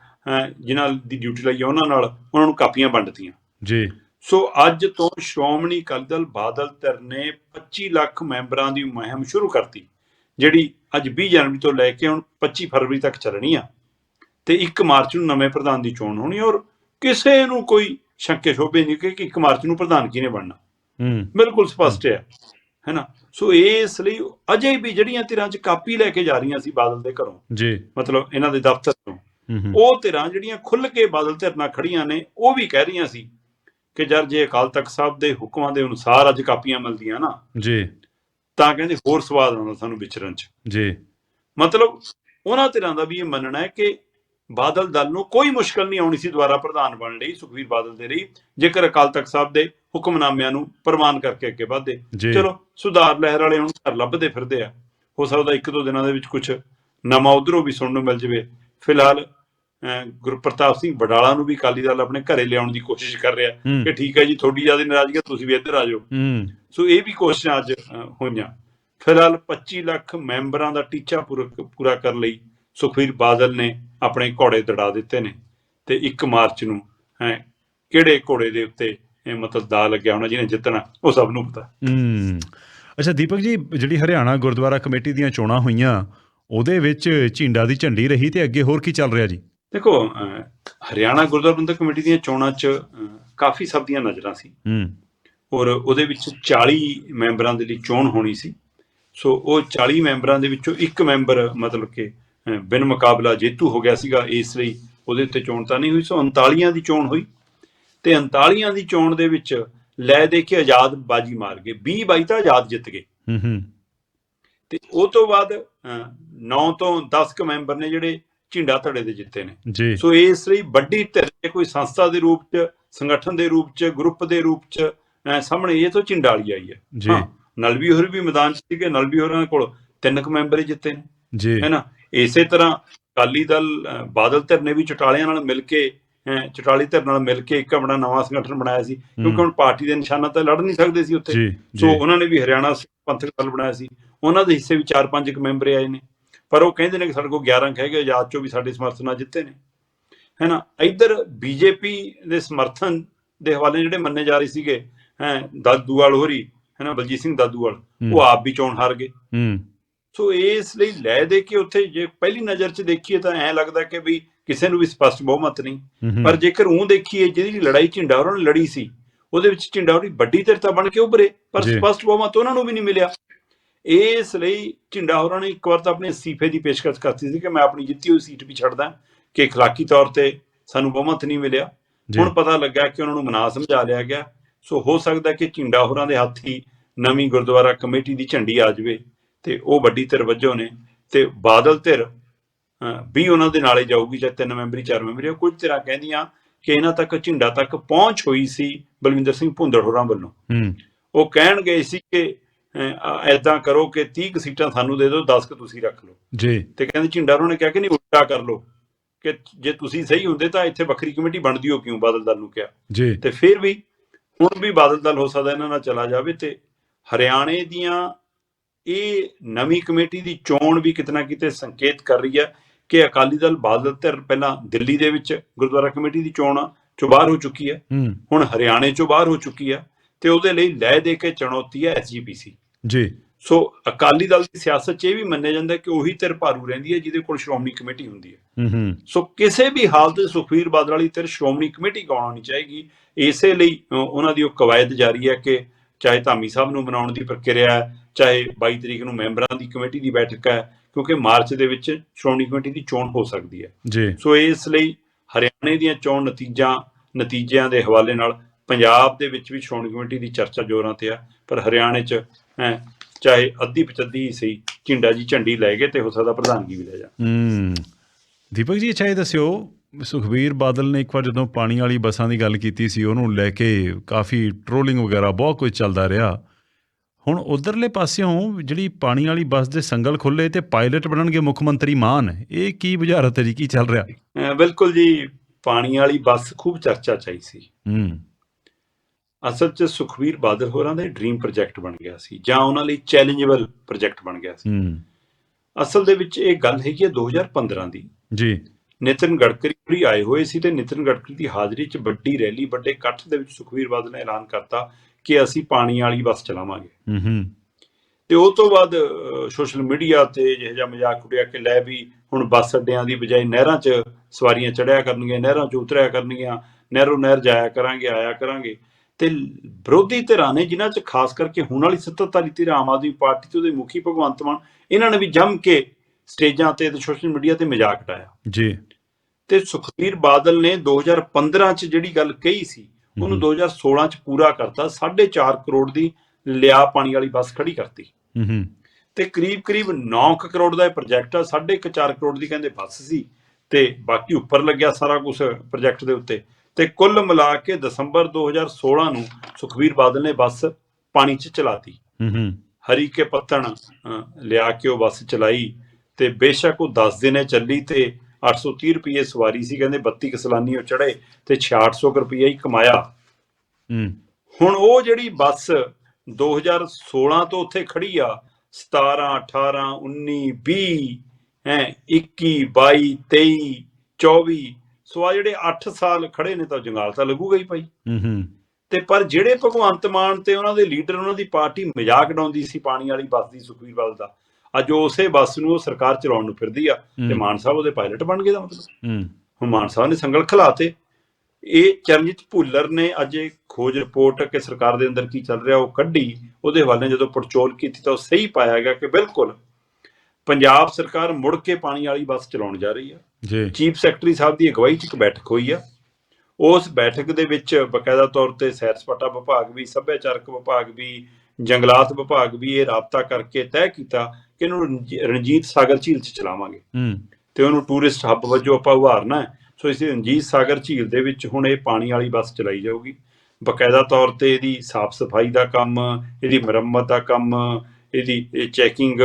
Speaker 2: ਜਿਨ੍ਹਾਂ ਦੀ ਡਿਊਟੀ ਲਈ ਉਹਨਾਂ ਨਾਲ ਉਹਨਾਂ ਨੂੰ ਕਾਪੀਆਂ ਵੰਡਤੀਆਂ।
Speaker 1: ਜੀ।
Speaker 2: ਸੋ ਅੱਜ ਤੋਂ ਸ਼੍ਰੋਮਣੀ ਅਕਾਲੀ ਦਲ ਬਾਦਲ ਧਿਰ ਨੇ 25 ਲੱਖ ਮੈਂਬਰਾਂ ਦੀ ਮੁਹਿੰਮ ਸ਼ੁਰੂ ਕਰਤੀ ਜਿਹੜੀ ਅੱਜ 20 ਜਨਵਰੀ ਤੋਂ ਲੈ ਕੇ ਹੁਣ 25 ਫਰਵਰੀ ਤੱਕ ਚੱਲਣੀ ਆ। ਤੇ 1 ਮਾਰਚ ਨੂੰ ਨਵੇਂ ਪ੍ਰਧਾਨ ਦੀ ਚੋਣ ਹੋਣੀ ਔਰ ਕਿਸੇ ਨੂੰ ਕੋਈ ਸ਼ੱਕੇ ਸ਼ੋਭੇ ਨਹੀਂ ਕਿ 1 ਮਾਰਚ ਨੂੰ ਪ੍ਰਧਾਨ ਕਿਹਨੇ ਬਣਨਾ?
Speaker 1: ਹੂੰ।
Speaker 2: ਬਿਲਕੁਲ ਸਪਸ਼ਟ ਹੈ ਹੈਨਾ? ਸੋ ਇਸ ਲਈ ਅਜੇ ਵੀ ਜਿਹੜੀਆਂ ਧਿਰਾਂ 'ਚ ਕਾਪੀ ਲੈ ਕੇ ਜਾ ਰਹੀਆਂ ਸੀ ਬਾਦਲ ਦੇ ਘਰੋਂ
Speaker 1: ਜੀ।
Speaker 2: ਮਤਲਬ ਇਹਨਾਂ ਦੇ ਦਫ਼ਤਰ ਤੋਂ ਉਹ ਧਿਰਾਂ ਜਿਹੜੀਆਂ ਖੁੱਲ ਕੇ ਬਾਦਲ ਧਿਰ ਨਾਲ ਖੜੀਆਂ ਨੇ ਉਹ ਵੀ ਕਹਿ ਰਹੀਆਂ ਸੀ ਕਿ ਜਰ ਜੇ ਅਕਾਲ ਤਖਤ ਸਾਹਿਬ ਦੇ ਹੁਕਮਾਂ ਦੇ ਅਨੁਸਾਰ ਅੱਜ ਕਾਪੀਆਂ ਮਿਲਦੀਆਂ ਨਾ
Speaker 1: ਜੀ।
Speaker 2: ਤਾਂ ਕਹਿੰਦੇ ਹੋਰ ਸਵਾਦ ਆਉਂਦਾ ਸਾਨੂੰ ਵਿਚਰਨ 'ਚ।
Speaker 1: ਜੀ।
Speaker 2: ਮਤਲਬ ਉਹਨਾਂ ਧਿਰਾਂ ਦਾ ਵੀ ਇਹ ਮੰਨਣਾ ਹੈ ਕਿ ਬਾਦਲ ਦਲ ਨੂੰ ਕੋਈ ਮੁਸ਼ਕਲ ਨਹੀਂ ਆਉਣੀ ਸੀ ਦੁਬਾਰਾ ਪ੍ਰਧਾਨ ਬਣਨ ਲਈ ਸੁਖਵੀਰ ਬਾਦਲ ਦੇ ਲਈ ਜੇਕਰ ਅਕਾਲ ਤਖਤ ਸਾਹਿਬ ਦੇ ਹੁਕਮਨਾਮਿਆਂ ਨੂੰ ਪ੍ਰਵਾਨ ਕਰਕੇ ਅੱਗੇ ਵਧਦੇ। ਚਲੋ ਸੁਧਾਰ ਲਹਿਰ ਵਾਲੇ ਹੁਣ ਘਰ ਲੱਭਦੇ ਫਿਰਦੇ ਆ। ਹੋ ਸਕਦਾ ਇੱਕ ਦੋ ਦਿਨਾਂ ਦੇ ਵਿੱਚ ਕੁਝ ਨਵਾਂ ਉਧਰੋਂ ਵੀ ਸੁਣਨ ਨੂੰ ਮਿਲ ਜਵੇ। ਫਿਲਹਾਲ ਗੁਰਪ੍ਰਤਾਪ ਸਿੰਘ ਵਡਾਲਾ ਨੂੰ ਵੀ ਅਕਾਲੀ ਦਲ ਆਪਣੇ ਘਰੇ ਲਿਆਉਣ ਦੀ ਕੋਸ਼ਿਸ਼ ਕਰ ਰਿਹਾ ਕਿ ਠੀਕ ਹੈ ਜੀ ਤੁਹਾਡੀ ਜ਼ਿਆਦਾ ਨਾਰਾਜ਼ਗੀ ਹੈ, ਤੁਸੀਂ ਵੀ ਇੱਧਰ ਆ ਜਾਓ। ਸੋ ਇਹ ਵੀ ਕੋਸ਼ਿਸ਼ਾਂ ਅੱਜ ਹੋਈਆਂ। ਫਿਲਹਾਲ 25 ਲੱਖ ਮੈਂਬਰਾਂ ਦਾ ਟੀਚਾ ਪੂਰਾ ਪੂਰਾ ਕਰਨ ਲਈ ਸੁਖਵੀਰ ਬਾਦਲ ਨੇ ਆਪਣੇ ਘੋੜੇ ਦੜਾ ਦਿੱਤੇ ਨੇ ਤੇ 1 ਮਾਰਚ ਨੂੰ ਹੈ ਕਿਹੜੇ ਘੋੜੇ ਦੇ ਉੱਤੇ ਇਹ ਮਤਲਬ ਦਾ ਲੱਗਿਆ ਹੋਣਾ ਜਿਹਨੇ ਜਿੱਤਣਾ ਉਹ ਸਭ ਨੂੰ ਪਤਾ।
Speaker 1: ਅੱਛਾ ਦੀਪਕ ਜੀ ਜਿਹੜੀ ਹਰਿਆਣਾ ਗੁਰਦੁਆਰਾ ਕਮੇਟੀ ਦੀਆਂ ਚੋਣਾਂ ਹੋਈਆਂ ਉਹਦੇ ਵਿੱਚ ਝਿੰਡਾ ਦੀ ਝੰਡੀ ਰਹੀ ਤੇ ਅੱਗੇ ਹੋਰ ਕੀ ਚੱਲ ਰਿਹਾ ਜੀ?
Speaker 2: ਦੇਖੋ ਹਰਿਆਣਾ ਗੁਰਦੁਆਰਾ ਪ੍ਰਬੰਧਕ ਕਮੇਟੀ ਦੀਆਂ ਚੋਣਾਂ 'ਚ ਕਾਫੀ ਸਭ ਦੀਆਂ ਨਜ਼ਰਾਂ ਸੀ।
Speaker 1: ਹੂੰ।
Speaker 2: ਔਰ ਉਹਦੇ ਵਿੱਚ 40 ਮੈਂਬਰਾਂ ਦੇ ਲਈ ਚੋਣ ਹੋਣੀ ਸੀ। ਸੋ ਉਹ 40 ਮੈਂਬਰਾਂ ਦੇ ਵਿੱਚੋਂ ਇੱਕ ਮੈਂਬਰ ਮਤਲਬ ਕਿ ਬਿਨ ਮੁਕਾਬਲਾ ਜੇਤੂ ਹੋ ਗਿਆ ਸੀਗਾ ਇਸ ਲਈ ਉਹਦੇ ਉੱਤੇ ਚੋਣ ਤਾਂ ਨਹੀਂ ਹੋਈ। ਸੋ 39 ਦੀ ਚੋਣ ਹੋਈ। ਤੇ 39 ਦੀ ਚੋਣ ਦੇ ਵਿੱਚ ਲੈ ਦੇ ਕੇ ਆਜ਼ਾਦ ਬਾਜੀ ਮਾਰ ਗਏ। 20 ਬਾਈ ਤਾਂ ਆਜ਼ਾਦ ਜਿੱਤ ਗਏ।
Speaker 1: ਹੂੰ ਹੂੰ।
Speaker 2: ਤੇ ਉਹ ਤੋਂ ਬਾਅਦ 9 ਤੋਂ 10 ਕ ਮੈਂਬਰ ਨੇ ਜਿਹੜੇ ਝਿੰਡਾ ਧੜੇ ਦੇ ਜਿੱਤੇ ਨੇ। ਸੋ ਇਸ ਲਈ ਵੱਡੀ ਧਿਰ ਕੋਈ ਸੰਸਥਾ ਦੇ ਰੂਪ ਚ ਸੰਗਠਨ ਦੇ ਰੂਪ ਚ ਗਰੁੱਪ ਦੇ ਰੂਪ ਚ ਸਾਹਮਣੇ ਇਹ ਤੋਂ ਝਿੰਡਾਲੀ ਆਈ ਹੈ।
Speaker 1: ਜੀ।
Speaker 2: ਨਲਵੀ ਹੋਰ ਵੀ ਮੈਦਾਨ ਚ ਸੀਗੇ ਨਲਵੀ ਹੋਰਾਂ ਕੋਲ ਤਿੰਨ ਕੁ ਮੈਂਬਰ ਹੀ ਜਿੱਤੇ ਨੇ।
Speaker 1: ਜੀ।
Speaker 2: ਹੈ ਨਾ? ਇਸੇ ਤਰ੍ਹਾਂ ਅਕਾਲੀ ਦਲ ਬਾਦਲ ਧਿਰ ਨੇ ਵੀ ਚਟਾਲਿਆਂ ਨਾਲ ਮਿਲ ਕੇ ਚਟਾਲੀ ਧਿਰ ਨਾਲ ਮਿਲ ਕੇ ਇੱਕ ਆਪਣਾ ਨਵਾਂ ਸੰਗਠਨ ਬਣਾਇਆ ਸੀ ਕਿਉਂਕਿ ਹੁਣ ਪਾਰਟੀ ਦੇ ਨਿਸ਼ਾਨਾ ਤੇ ਲੜ ਨਹੀਂ ਸਕਦੇ ਸੀ ਉੱਥੇ। ਸੋ ਉਹਨਾਂ ਨੇ ਵੀ ਹਰਿਆਣਾ ਪੰਥਕ ਦਲ ਬਣਾਇਆ ਸੀ। ਉਹਨਾਂ ਦੇ ਹਿੱਸੇ ਵੀ 4-5 ਕੁ ਮੈਂਬਰ ਆਏ ਨੇ। ਪਰ ਉਹ ਕਹਿੰਦੇ ਨੇ ਕਿ ਸਾਡੇ ਕੋਲ 11 ਕਹਿ ਗਏ ਆਜ਼ਾਦ ਚੋਂ ਵੀ ਸਾਡੇ ਸਮਰਥਨ ਜਿੱਤੇ ਨੇ। ਹੈਨਾ? ਇੱਧਰ ਬੀਜੇਪੀ ਦੇ ਸਮਰਥਨ ਦੇ ਹਵਾਲੇ ਜਿਹੜੇ ਮੰਨੇ ਜਾ ਰਹੇ ਸੀਗੇ ਹੈ ਦਾਦੂਵਾਲ ਹੋਰੀ ਹੈਨਾ ਬਲਜੀਤ ਸਿੰਘ ਦਾਦੂਵਾਲ ਉਹ ਆਪ ਵੀ ਚੋਣ ਹਾਰ ਗਏ।
Speaker 1: ਹੂੰ।
Speaker 2: ਸੋ ਇਸ ਲਈ ਲੈ ਦੇ ਕੇ ਉੱਥੇ ਜੇ ਪਹਿਲੀ ਨਜ਼ਰ 'ਚ ਦੇਖੀਏ ਤਾਂ ਐਂ ਲੱਗਦਾ ਕਿ ਵੀ ਕਿਸੇ ਨੂੰ ਵੀ ਸਪਸ਼ਟ ਬਹੁਮਤ ਨਹੀਂ। ਪਰ ਜੇਕਰ ਉਹ ਦੇਖੀਏ ਜਿਹਦੀ ਲੜਾਈ ਝਿੰਡਾ ਉਹਨਾਂ ਨੇ ਲੜੀ ਸੀ ਉਹਦੇ ਵਿੱਚ ਝਿੰਡਾ ਉਹਦੀ ਵੱਡੀ ਧਿਰਤਾ ਬਣ ਕੇ ਉੱਭਰੇ ਪਰ। ਸਪਸ਼ਟ ਬਹੁਮਤ ਉਹਨਾਂ ਨੂੰ ਵੀ ਨਹੀਂ ਮਿਲਿਆ। ਇਸ ਲਈ ਝਿੰਡਾ ਹੋਰਾਂ ਨੇ ਇੱਕ ਵਾਰ ਤਾਂ ਆਪਣੇ ਅਸਤੀਫੇ ਦੀ ਪੇਸ਼ਕਸ਼ ਕਰਤੀ ਸੀ ਕਿ ਮੈਂ ਆਪਣੀ ਜਿੱਤੀ ਹੋਈ ਸੀਟ ਵੀ ਛੱਡਦਾ ਕਿ اخلاقی ਤੌਰ ਤੇ ਸਾਨੂੰ ਬਹੁਮਤ ਨਹੀਂ ਮਿਲਿਆ
Speaker 1: ਜੀ
Speaker 2: ਹੁਣ ਪਤਾ ਲੱਗਾ ਕਿ ਉਹਨਾਂ ਨੂੰ ਮਨਾ ਸਮਝਾ ਲਿਆ ਗਿਆ ਸੋ ਹੋ ਸਕਦਾ ਕਿ ਝਿੰਡਾ ਹੋਰਾਂ ਦੇ ਹੱਥ ਹੀ ਨਵੀਂ ਗੁਰਦੁਆਰਾ ਕਮੇਟੀ ਦੀ ਝੰਡੀ ਆ ਜਾਵੇ ਤੇ ਉਹ ਵੱਡੀ ਧਿਰ ਵਜੋਂ ਨੇ ਤੇ ਬਾਦਲ ਧਿਰ ਅਹ, ਵੀ ਉਹਨਾਂ ਦੇ ਨਾਲੇ ਜਾਊਗੀ ਜਾਂ ਤਿੰਨ ਮੈਂਬਰੀ ਚਾਰ ਮੈਂਬਰੀ ਕੁਝ ਧਿਰਾਂ ਕਹਿੰਦੀਆਂ ਕਿ ਇਹਨਾਂ ਤੱਕ ਝਿੰਡਾ ਤੱਕ ਪਹੁੰਚ ਹੋਈ ਸੀ ਬਲਵਿੰਦਰ ਸਿੰਘ ਭੁੰਦੜ ਹੋਰਾਂ ਵੱਲੋਂ
Speaker 1: ਹੂੰ
Speaker 2: ਉਹ ਕਹਿਣ ਗਏ ਸੀ ਕਿ ਐਦਾਂ ਕਰੋ ਕਿ 30 ਕੁ ਸੀਟਾਂ ਸਾਨੂੰ ਦੇ ਦਿਓ 10 ਕੁ ਤੁਸੀਂ ਰੱਖ ਲਓ।
Speaker 1: ਜੀ।
Speaker 2: ਤੇ ਕਹਿੰਦੇ ਝਿੰਡਾ ਉਹਨਾਂ ਨੇ ਕਿਹਾ ਕਿ ਨਹੀਂ ਉਲਟਾ ਕਰ ਲਓ। ਕਿ ਜੇ ਤੁਸੀਂ ਸਹੀ ਹੁੰਦੇ ਤਾਂ ਇੱਥੇ ਵੱਖਰੀ ਕਮੇਟੀ ਬਣਦੀ ਹੋ ਕਿਉਂ ਬਾਦਲ ਦਲ ਨੂੰ ਕਿਹਾ।
Speaker 1: ਜੀ।
Speaker 2: ਤੇ ਫਿਰ ਵੀ ਹੁਣ ਵੀ ਬਾਦਲ ਦਲ ਹੋ ਸਕਦਾ ਇਹਨਾਂ ਨਾਲ ਚਲਾ ਜਾਵੇ ਤੇ ਹਰਿਆਣੇ ਦੀਆਂ ਇਹ ਨਵੀਂ ਕਮੇਟੀ ਦੀ ਚੋਣ ਵੀ ਕਿਤਨਾ ਕਿਤੇ ਸੰਕੇਤ ਕਰ ਰਹੀ ਹੈ ਕਿ ਅਕਾਲੀ ਦਲ ਬਾਦਲ ਧਿਰ ਪਹਿਲਾਂ ਦਿੱਲੀ ਦੇ ਵਿੱਚ ਗੁਰਦੁਆਰਾ ਕਮੇਟੀ ਦੀ ਚੋਣ ਚੋਂ ਬਾਹਰ ਹੋ ਚੁੱਕੀ ਹੈ।
Speaker 1: ਹੂੰ।
Speaker 2: ਹੁਣ ਹਰਿਆਣੇ ਚੋਂ ਬਾਹਰ ਹੋ ਚੁੱਕੀ ਹੈ ਤੇ ਉਹਦੇ ਲਈ ਲੈ ਦੇ ਕੇ ਚੁਣੌਤੀ ਹੈ ਐਸਜੀਪੀਸੀ
Speaker 1: ਜੀ।
Speaker 2: ਸੋ ਅਕਾਲੀ ਦਲ ਦੀ ਸਿਆਸਤ 'ਚ ਇਹ ਵੀ ਮੰਨਿਆ ਜਾਂਦਾ ਕਿ ਉਹੀ ਧਿਰ ਭਾਰੂ ਰਹਿੰਦੀ ਹੈ ਜਿਹਦੇ ਕੋਲ ਸ਼੍ਰੋਮਣੀ ਕਮੇਟੀ ਹੁੰਦੀ ਹੈ।
Speaker 1: ਹੂੰ ਹੂੰ।
Speaker 2: ਸੋ ਕਿਸੇ ਵੀ ਹਾਲਤ ਸੁਖਵੀਰ ਬਾਦਲ ਵਾਲੀ ਧਿਰ ਸ਼੍ਰੋਮਣੀ ਕਮੇਟੀ ਗਾਉਣਾ ਚਾਹੀਗੀ? ਇਸੇ ਲਈ ਉਹਨਾਂ ਦੀ ਉਹ ਕਵਾਇਦ ਜਾਰੀ ਹੈ ਕਿ ਚਾਹੇ ਧਾਮੀ ਸਾਹਿਬ ਨੂੰ ਬਣਾਉਣ ਦੀ ਪ੍ਰਕਿਰਿਆ ਹੈ ਚਾਹੇ 22 ਤਰੀਕ ਨੂੰ ਮੈਂਬਰਾਂ ਦੀ ਕਮੇਟੀ ਦੀ ਬੈਠਕ ਹੈ ਕਿਉਂਕਿ ਮਾਰਚ ਦੇ ਵਿੱਚ ਸ਼੍ਰੋਮਣੀ ਕਮੇਟੀ ਦੀ ਚੋਣ ਹੋ ਸਕਦੀ ਹੈ।
Speaker 1: ਜੀ।
Speaker 2: ਸੋ ਇਸ ਲਈ ਹਰਿਆਣੇ ਦੀਆਂ ਚੋਣ ਨਤੀਜਾ ਨਤੀਜਿਆਂ ਦੇ ਹਵਾਲੇ ਨਾਲ ਪੰਜਾਬ ਦੇ ਵਿੱਚ ਵੀ ਸ਼੍ਰੋਮਣੀ ਕਮੇਟੀ ਦੀ ਚਰਚਾ ਜ਼ੋਰਾਂ ਤੇ ਆ ਪਰ ਹਰਿਆਣੇ 'ਚ ਹੈਂ, ਚਾਹੇ ਅੱਧੀ ਪਚੱਧੀ ਹੀ ਸਹੀ ਝਿੰਡਾ ਜੀ ਝੰਡੀ ਲੈ ਗਏ ਤੇ ਹੋ ਸਕਦਾ ਪ੍ਰਧਾਨਗੀ ਵੀ ਲੈ ਜਾ।
Speaker 1: ਹੂੰ। ਦੀਪਕ ਜੀ ਅੱਛਾ ਇਹ ਦੱਸਿਓ ਸੁਖਬੀਰ ਬਾਦਲ ਨੇ ਇੱਕ ਵਾਰ ਜਦੋਂ ਪਾਣੀ ਵਾਲੀ ਬੱਸਾਂ ਦੀ ਗੱਲ ਕੀਤੀ ਸੀ ਉਹਨੂੰ ਲੈ ਕੇ ਕਾਫੀ ਟ੍ਰੋਲਿੰਗ ਵਗੈਰਾ ਬਹੁਤ ਕੁਝ ਚੱਲਦਾ ਰਿਹਾ। ਹੁਣ ਉਧਰਲੇ ਪਾਸਿਓਂ ਜਿਹੜੀ ਪਾਣੀ ਵਾਲੀ ਬੱਸ ਦੇ ਸੰਗਲ ਖੁੱਲੇ ਤੇ ਪਾਇਲਟ ਬਣਨਗੇ ਮੁੱਖ ਮੰਤਰੀ ਮਾਨ ਇਹ ਕੀ ਬੁਝਾਰਤ ਹੈ ਜੀ? ਕੀ ਚੱਲ ਰਿਹਾ?
Speaker 2: ਬਿਲਕੁਲ ਜੀ ਪਾਣੀ ਵਾਲੀ ਬੱਸ ਖੂਬ ਚਰਚਾ ਚਾਈ ਸੀ।
Speaker 1: ਹੂੰ।
Speaker 2: ਅਸਲ 'ਚ ਸੁਖਵੀਰ ਬਾਦਲ ਹੋਰਾਂ ਦਾ ਡ੍ਰੀਮ ਪ੍ਰੋਜੈਕਟ ਬਣ ਗਿਆ ਸੀ ਜਾਂ ਉਹਨਾਂ ਲਈ ਚੈਲੰਜੇਬਲ ਪ੍ਰੋਜੈਕਟ ਬਣ ਗਿਆ ਸੀ। ਅਸਲ ਦੇ ਵਿੱਚ ਇਹ ਗੱਲ ਹੈਗੀ ਹੈ 2015 ਦੀ।
Speaker 1: ਜੀ।
Speaker 2: ਨਿਤਿਨ ਗਡਕਰੀ ਵੀ ਆਏ ਹੋਏ ਸੀ ਤੇ ਨਿਤਿਨ ਗਡਕਰੀ ਦੀ ਹਾਜ਼ਰੀ 'ਚ ਵੱਡੀ ਰੈਲੀ ਵੱਡੇ ਇਕੱਠ ਦੇ ਵਿੱਚ ਸੁਖਵੀਰ ਬਾਦਲ ਨੇ ਐਲਾਨ ਕਰਤਾ ਕਿ ਅਸੀਂ ਪਾਣੀ ਵਾਲੀ ਬੱਸ ਚਲਾਵਾਂਗੇ।
Speaker 1: ਹੂੰ ਹੂੰ।
Speaker 2: ਤੇ ਉਹ ਤੋਂ ਬਾਅਦ ਸੋਸ਼ਲ ਮੀਡੀਆ ਤੇ ਜਿਹੋ ਜਿਹਾ ਮਜ਼ਾਕ ਉਡਿਆ ਕਿ ਲੈ ਵੀ ਹੁਣ ਬੱਸ ਅੱਡਿਆਂ ਦੀ ਬਜਾਏ ਨਹਿਰਾਂ 'ਚ ਸਵਾਰੀਆਂ ਚੜਿਆ ਕਰਨਗੀਆਂ ਨਹਿਰਾਂ 'ਚ ਉਤਰਿਆ ਕਰਨਗੀਆਂ ਨਹਿਰੋਂ ਨਹਿਰ ਜਾਇਆ ਕਰਾਂਗੇ ਆਇਆ ਕਰਾਂਗੇ। ਤੇ ਵਿਰੋਧੀ ਧਿਰਾਂ ਨੇ ਜਿਨ੍ਹਾਂ 'ਚ ਖਾਸ ਕਰਕੇ ਹੁਣ ਵਾਲੀ ਸੱਤਾਧਾਰੀ ਧਿਰ ਆਮ ਆਦਮੀ ਪਾਰਟੀ ਤੇ ਉਹਦੇ ਮੁਖੀ ਭਗਵੰਤ ਮਾਨ ਇਹਨਾਂ ਨੇ ਵੀ ਜੰਮ ਕੇ ਸਟੇਜਾਂ ਤੇ ਤੇ ਸੋਸ਼ਲ ਮੀਡੀਆ ਤੇ ਮਜ਼ਾਕ ਉਡਾਇਆ।
Speaker 1: ਜੀ।
Speaker 2: ਤੇ ਸੁਖਬੀਰ ਬਾਦਲ ਨੇ 2015 ਚ ਜਿਹੜੀ ਗੱਲ ਕਹੀ ਸੀ ਉਹਨੂੰ
Speaker 1: ਹਮ।
Speaker 2: 2016 ਚ ਪੂਰਾ ਕਰਤਾ 4.5 ਕਰੋੜ ਦੀ ਲਿਆ ਪਾਣੀ ਵਾਲੀ ਬੱਸ ਖੜੀ ਕਰਤੀ।
Speaker 1: ਹੂੰ
Speaker 2: ਤੇ ਕਰੀਬ ਕਰੀਬ 9 ਕਰੋੜ ਦਾ ਇਹ ਪ੍ਰੋਜੈਕਟ ਆ 4.5 ਕਰੋੜ ਦੀ ਕਹਿੰਦੇ ਬੱਸ ਸੀ ਤੇ ਬਾਕੀ ਉੱਪਰ ਲੱਗਿਆ ਸਾਰਾ ਕੁਝ ਪ੍ਰੋਜੈਕਟ ਦੇ ਉੱਤੇ। ਤੇ ਕੁੱਲ ਮਿਲਾ ਕੇ ਦਸੰਬਰ 2016 ਨੂੰ ਸੁਖਬੀਰ ਬਾਦਲ ਨੇ ਬੱਸ ਪਾਣੀ 'ਚ ਚਲਾਤੀ।
Speaker 1: ਹੂੰ ਹੂੰ।
Speaker 2: ਹਰੀ ਕੇ ਪੱਤਣ ਲਿਆ ਕੇ ਉਹ ਬੱਸ ਚਲਾਈ ਤੇ ਬੇਸ਼ੱਕ ਉਹ 10 ਦਿਨੇ ਚੱਲੀ ਤੇ 830 ਰੁਪਏ ਸਵਾਰੀ ਸੀ ਕਹਿੰਦੇ 32 ਕੁ ਸਲਾਨੀ ਉਹ ਚੜੇ ਤੇ 6600 ਰੁਪਏ ਹੀ ਕਮਾਇਆ।
Speaker 1: ਹੂੰ।
Speaker 2: ਹੁਣ ਉਹ ਜਿਹੜੀ ਬੱਸ 2016 ਤੋਂ ਉੱਥੇ ਖੜੀ ਆ 17 18 19 20 ਹੈ 21 22 23 24 ਸੋ ਆ ਜਿਹੜੇ 8 ਸਾਲ ਖੜੇ ਨੇ ਤਾਂ ਜੰਗਾਲ ਤਾਂ ਲੱਗੂਗਾ ਹੀ ਭਾਈ।
Speaker 1: ਹੂੰ ਹੂੰ।
Speaker 2: ਤੇ ਪਰ ਜਿਹੜੇ ਭਗਵੰਤ ਮਾਨ ਤੇ ਉਹਨਾਂ ਦੇ ਲੀਡਰ ਉਹਨਾਂ ਦੀ ਪਾਰਟੀ ਮਜ਼ਾਕ ਉਡਾਉਂਦੀ ਸੀ ਪਾਣੀ ਵਾਲੀ ਬੱਸ ਦੀ ਸੁਖਬੀਰ ਬਾਦਲ ਦਾ ਅੱਜ ਉਸੇ ਬੱਸ ਨੂੰ ਉਹ ਸਰਕਾਰ ਚਲਾਉਣ ਨੂੰ ਫਿਰਦੀ ਆ ਤੇ। ਮਾਨ ਸਾਹਿਬ ਉਹਦੇ ਪਾਇਲਟ ਬਣ ਗਏ ਦਾ ਮਤਲਬ।
Speaker 1: ਹੂੰ।
Speaker 2: ਹੁਣ ਮਾਨ ਸਾਹਿਬ ਨੇ ਸੰਗਲ ਖਿਲਾਤੇ। ਇਹ ਚਰਨਜੀਤ ਭੁੱਲਰ ਨੇ ਅੱਜ ਇਹ ਖੋਜ ਰਿਪੋਰਟ ਕਿ ਸਰਕਾਰ ਦੇ ਅੰਦਰ ਕੀ ਚੱਲ ਰਿਹਾ ਉਹ ਕੱਢੀ। ਉਹਦੇ ਹਵਾਲੇ ਜਦੋਂ ਪੜਚੋਲ ਕੀਤੀ ਤਾਂ ਉਹ ਸਹੀ ਪਾਇਆ ਗਿਆ ਕਿ ਬਿਲਕੁਲ ਪੰਜਾਬ ਸਰਕਾਰ ਮੁੜ ਕੇ ਪਾਣੀ ਵਾਲੀ ਬੱਸ ਚਲਾਉਣ ਜਾ ਰਹੀ ਆ।
Speaker 1: ਜੀ।
Speaker 2: ਚੀਫ ਸੈਕਟਰੀ ਸਾਹਿਬ ਦੀ ਅਗਵਾਈ 'ਚ ਇੱਕ ਬੈਠਕ ਹੋਈ ਆ। ਉਸ ਬੈਠਕ ਦੇ ਵਿੱਚ ਬਕਾਇਦਾ ਤੌਰ ਤੇ ਸੈਰ ਸਪਾਟਾ ਵਿਭਾਗ ਵੀ ਸੱਭਿਆਚਾਰਕ ਵਿਭਾਗ ਵੀ ਜੰਗਲਾਤ ਵਿਭਾਗ ਵੀ ਇਹ ਰਾਬਤਾ ਕਰਕੇ ਤੈਅ ਕੀਤਾ ਕਿ ਇਹਨੂੰ ਰਣਜੀ- ਰਣਜੀਤ ਸਾਗਰ ਝੀਲ 'ਚ ਚਲਾਵਾਂਗੇ।
Speaker 1: ਹੂੰ।
Speaker 2: ਤੇ ਉਹਨੂੰ ਟੂਰਿਸਟ ਹੱਬ ਵਜੋਂ ਆਪਾਂ ਉਭਾਰਨਾ ਹੈ। ਸੋ ਇਸ ਰਣਜੀਤ ਸਾਗਰ ਝੀਲ ਦੇ ਵਿੱਚ ਹੁਣ ਇਹ ਪਾਣੀ ਵਾਲੀ ਬੱਸ ਚਲਾਈ ਜਾਊਗੀ। ਬਕਾਇਦਾ ਤੌਰ ਤੇ ਇਹਦੀ ਸਾਫ਼ ਸਫ਼ਾਈ ਦਾ ਕੰਮ ਇਹਦੀ ਮੁਰੰਮਤ ਦਾ ਕੰਮ ਇਹਦੀ ਚੈਕਿੰਗ